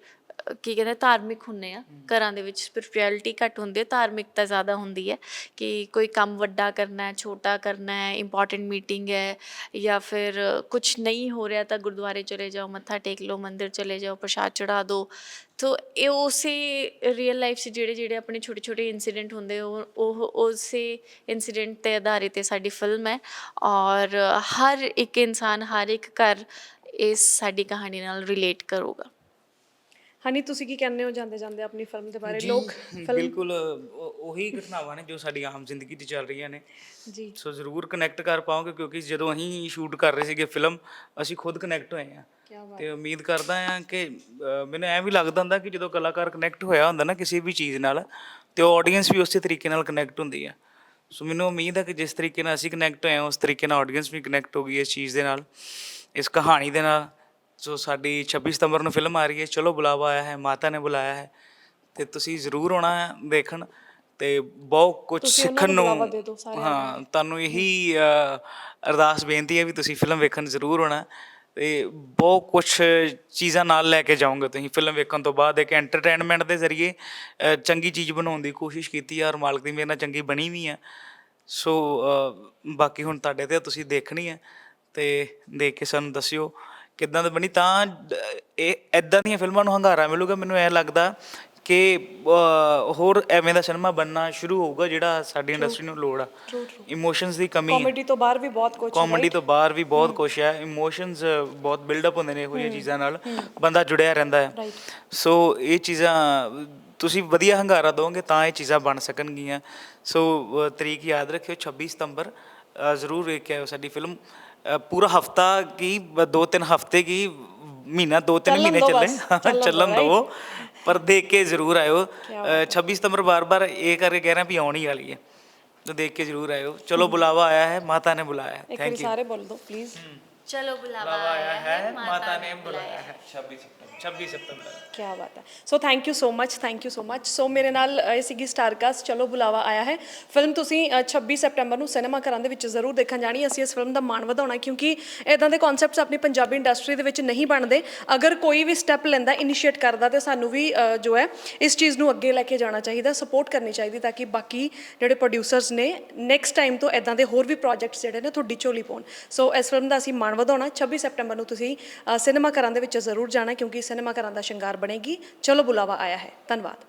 ਕੀ ਕਹਿੰਦੇ, ਧਾਰਮਿਕ ਹੁੰਨੇ ਆ। ਘਰਾਂ ਦੇ ਵਿੱਚ ਸਪਿਰਚੁਅਲਿਟੀ ਘੱਟ ਹੁੰਦੀ ਹੈ, ਧਾਰਮਿਕਤਾ ਜ਼ਿਆਦਾ ਹੁੰਦੀ ਹੈ ਕਿ ਕੋਈ ਕੰਮ ਵੱਡਾ ਕਰਨਾ ਹੈ, ਛੋਟਾ ਕਰਨਾ ਹੈ ਇੰਪੋਰਟੈਂਟ ਮੀਟਿੰਗ ਹੈ ਜਾਂ ਫਿਰ ਕੁਝ ਨਹੀਂ ਹੋ ਰਿਹਾ ਤਾਂ ਗੁਰਦੁਆਰੇ ਚਲੇ ਜਾਓ, ਮੱਥਾ ਟੇਕ ਲਓ, ਮੰਦਿਰ ਚਲੇ ਜਾਓ, ਪ੍ਰਸ਼ਾਦ ਚੜਾ ਦਿਓ ਤੋ ਇਹ ਉਸੇ ਰੀਅਲ ਲਾਈਫ 'ਚ ਜਿਹੜੇ ਜਿਹੜੇ ਆਪਣੇ ਛੋਟੇ ਛੋਟੇ ਇਨਸੀਡੈਂਟ ਹੁੰਦੇ, ਉਹ ਉਹ ਉਸੇ ਇਨਸੀਡੈਂਟ ਤੇ ਆਧਾਰਿਤ ਇਹ ਸਾਡੀ ਫਿਲਮ ਹੈ। ਔਰ ਹਰ ਇੱਕ ਇਨਸਾਨ, ਹਰ ਇੱਕ ਘਰ ਇਸ ਸਾਡੀ ਕਹਾਣੀ ਨਾਲ ਰਿਲੇਟ ਕਰੂਗਾ। ਹਨੀ ਤੁਸੀਂ ਕੀ ਕਹਿੰਦੇ ਹੋ ਜਾਂਦੇ ਜਾਂਦੇ ਆਪਣੀ ਫਿਲਮ ਦੇ ਬਾਰੇ? ਲੋਕ ਫਿਲਮ ਬਿਲਕੁਲ ਉਹੀ ਘਟਨਾਵਾਂ ਨੇ ਜੋ ਸਾਡੀ ਆਮ ਜ਼ਿੰਦਗੀ 'ਚ ਚੱਲ ਰਹੀਆਂ ਨੇ। ਜੀ। ਸੋ ਜ਼ਰੂਰ ਕਨੈਕਟ ਕਰ ਪਾਓਗੇ ਕਿਉਂਕਿ ਜਦੋਂ ਅਸੀਂ ਸ਼ੂਟ ਕਰ ਰਹੇ ਸੀਗੇ ਫਿਲਮ ਅਸੀਂ ਖੁਦ ਕਨੈਕਟ ਹੋਏ ਆ ਤੇ ਉਮੀਦ ਕਰਦਾ ਆ ਕਿ ਮੈਨੂੰ ਐਂ ਵੀ ਲੱਗਦਾ ਹੁੰਦਾ ਕਿ ਜਦੋਂ ਕਲਾਕਾਰ ਕਨੈਕਟ ਹੋਇਆ ਹੁੰਦਾ ਨਾ ਕਿਸੇ ਵੀ ਚੀਜ਼ ਨਾਲ ਤੇ ਉਹ ਆਡੀਅנס ਵੀ ਉਸੇ ਤਰੀਕੇ ਨਾਲ ਕਨੈਕਟ ਹੁੰਦੀ ਆ। ਸੋ ਮੈਨੂੰ ਉਮੀਦ ਆ ਕਿ ਜਿਸ ਤਰੀਕੇ ਨਾਲ ਅਸੀਂ ਕਨੈਕਟ ਹੋਏ ਆ ਉਸ ਤਰੀਕੇ ਨਾਲ ਆਡੀਅנס ਵੀ ਕਨੈਕਟ ਹੋ ਗਈ ਇਸ ਚੀਜ਼ ਦੇ ਨਾਲ ਇਸ ਕਹਾਣੀ ਦੇ ਨਾਲ। ਸੋ ਸਾਡੀ 26 ਸਤੰਬਰ ਨੂੰ ਫਿਲਮ ਆ ਰਹੀ ਹੈ ਚਲੋ ਬੁਲਾਵਾ ਆਇਆ ਹੈ ਮਾਤਾ ਨੇ ਬੁਲਾਇਆ ਹੈ ਤੇ ਤੁਸੀਂ ਜ਼ਰੂਰ ਆਉਣਾ ਹੈ ਦੇਖਣ ਤੇ ਬਹੁਤ ਕੁਝ ਸਿੱਖਣ ਨੂੰ ਹਾਂ ਤੁਹਾਨੂੰ ਇਹੀ ਅਰਦਾਸ ਬੇਨਤੀ ਹੈ ਵੀ ਤੁਸੀਂ ਫਿਲਮ ਵੇਖਣ ਜ਼ਰੂਰ ਆਉਣਾ ਤੇ ਬਹੁਤ ਕੁਝ ਚੀਜ਼ਾਂ ਨਾਲ ਲੈ ਕੇ ਜਾਓਗੇ ਤੁਸੀਂ ਫਿਲਮ ਵੇਖਣ ਤੋਂ ਬਾਅਦ ਇੱਕ ਐਂਟਰਟੇਨਮੈਂਟ ਦੇ ਜ਼ਰੀਏ ਚੰਗੀ ਚੀਜ਼ ਬਣਾਉਣ ਦੀ ਕੋਸ਼ਿਸ਼ ਕੀਤੀ ਆ ਔਰ ਮਾਲਕ ਦੀ ਮੇਰੇ ਨਾਲ ਚੰਗੀ ਬਣੀ ਵੀ ਆ। ਸੋ ਬਾਕੀ ਹੁਣ ਤੁਹਾਡੇ ਤੇ ਤੁਸੀਂ ਦੇਖਣੀ ਹੈ ਤੇ ਦੇਖ ਕੇ ਸਾਨੂੰ ਦੱਸਿਓ। ਕਿੱਦਾਂ ਦੀ ਬਣੀ ਤਾਂ ਇਹ ਐਦਾਂ ਦੀਆਂ ਫਿਲਮਾਂ ਨੂੰ ਹੰਗਾਰਾ ਮਿਲੂਗਾ ਮੈਨੂੰ ਐ ਲੱਗਦਾ ਕਿ ਹੋਰ ਐਵੇਂ ਦਾ ਸਿਨੇਮਾ ਬਣਨਾ ਸ਼ੁਰੂ ਹੋਊਗਾ ਜਿਹੜਾ ਸਾਡੀ ਇੰਡਸਟਰੀ ਨੂੰ ਲੋੜ ਆ। ਇਮੋਸ਼ਨਸ ਦੀ ਕਮੀ ਹੈ ਕਾਮੇਡੀ ਤੋਂ ਬਾਹਰ ਵੀ ਬਹੁਤ ਕੁਝ ਕਾਮੇਡੀ ਤੋਂ ਬਾਹਰ ਵੀ ਬਹੁਤ ਕੁਝ ਹੈ। ਇਮੋਸ਼ਨਸ ਬਹੁਤ ਬਿਲਡ ਅਪ ਹੁੰਦੇ ਨੇ ਇਹੋ ਜਿਹੀਆਂ ਚੀਜ਼ਾਂ ਨਾਲ। ਬੰਦਾ ਜੁੜਿਆ ਰਹਿੰਦਾ ਹੈ। ਸੋ ਇਹ ਚੀਜ਼ਾਂ ਤੁਸੀਂ ਵਧੀਆ ਹੰਗਾਰਾ ਦੋਗੇ ਤਾਂ ਇਹ ਚੀਜ਼ਾਂ ਬਣ ਸਕਣਗੀਆਂ। ਸੋ ਤਰੀਕ ਯਾਦ ਰੱਖਿਓ 26 ਸਤੰਬਰ। ਜ਼ਰੂਰ ਵੇਖ ਕੇ ਆਇਓ ਸਾਡੀ ਫਿਲਮ ਅ, ਪੂਰਾ ਹਫਤਾ ਕੀ ਬ- ਦੋ ਤਿੰਨ ਹਫ਼ਤੇ ਕੀ ਮਹੀਨਾ ਦੋ ਤਿੰਨ ਚੱਲਣ ਮਹੀਨੇ ਦਿਓ ਚੱਲੇ ਬਸ, ਚੱਲਣ ਦਿਓ, ਚੱਲਣ ਦਿਓ ਪਰ ਦੇਖ ਕੇ ਜ਼ਰੂਰ ਆਇਓ ਕਿਆ ਅ, 26 ਸਤੰਬਰ ਬਾਰ-ਬਾਰ ਇਹ ਕਰਕੇ ਕਹਿ ਰਿਹਾ ਵੀ ਆਉਣੀ ਵਾਲੀ ਹੈ ਤਾਂ ਦੇਖ ਕੇ ਜ਼ਰੂਰ ਆਇਓ ਚਲੋ ਬੁਲਾਵਾ ਆਇਆ ਹੈ ਮਾਤਾ ਨੇ ਬੁਲਾਇਆ ਹੈ ਇੱਕ ਵਾਰੀ ਥੈਂਕ ਯੂ ਸਾਰੇ ਬੋਲ ਦਿਓ ਪਲੀਜ਼ ਚਲੋ ਬੁਲਾਵਾ ਆਇਆ ਹੈ 26 ਸਤੰਬਰ। ਕੀ ਬਾਤ ਹੈ। So thank you so much thank you so much so ਮੇਰੇ ਨਾਲ ਇਹ ਸੀਗੀ ਸਟਾਰਕਾਸਟ ਚਲੋ ਬੁਲਾਵਾ ਆਇਆ ਹੈ। ਫਿਲਮ ਤੁਸੀਂ ਅ, 26 ਸੈਪਟੈਂਬਰ ਨੂੰ ਸਿਨੇਮਾ ਘਰਾਂ ਦੇ ਵਿੱਚ ਜ਼ਰੂਰ ਦੇਖਣ ਜਾਣੀ ਅਸੀਂ ਇਸ ਫਿਲਮ ਦਾ ਮਾਣ ਵਧਾਉਣਾ ਕਿਉਂਕਿ ਇਦਾਂ ਦੇ ਕਨਸੈਪਟਸ ਆਪਣੀ ਪੰਜਾਬੀ ਇੰਡਸਟਰੀ ਦੇ ਵਿੱਚ ਨਹੀਂ ਬਣਦੇ। ਅਗਰ ਕੋਈ ਵੀ ਸਟੈਪ ਲੈਂਦਾ ਇਨੀਸ਼ੀਏਟ ਕਰਦਾ ਤੇ ਸਾਨੂੰ ਵੀ ਜੋ ਹੈ ਇਸ ਚੀਜ਼ ਨੂੰ ਅੱਗੇ ਲੈ ਕੇ ਜਾਣਾ ਚਾਹੀਦਾ ਸਪੋਰਟ ਕਰਨੀ ਚਾਹੀਦੀ ਤਾਂ ਕਿ ਬਾਕੀ ਜਿਹੜੇ ਪ੍ਰੋਡਿਊਸਰਸ ਨੇ ਨੈਕਸਟ ਟਾਈਮ ਤੋਂ ਇਦਾਂ ਦੇ ਹੋਰ ਵੀ ਪ੍ਰੋਜੈਕਟਸ ਜਿਹੜੇ ਨੇ ਤੁਹਾਡੀ ਝੋਲੀ ਪਾਉਣ। ਸੋ ਇਸ ਫਿਲਮ ਦਾ ਅਸੀਂ ਮਾਣ ਵਧਾਉਣਾ। 26 ਸੈਪਟੈਂਬਰ ਨੂੰ ਤੁਸੀਂ ਸਿਨੇਮਾ ਘਰਾਂ ਦੇ ਵਿੱਚ ਜ਼ਰੂਰ ਜਾਣਾ ਕਿਉਂਕਿ ਸਿਨੇਮਾ ਘਰਾਂ ਦਾ ਸ਼ਿੰਗਾਰ ਬਣੇਗੀ। ਚਲੋ ਬੁਲਾਵਾ ਆਇਆ ਹੈ। ਧੰਨਵਾਦ।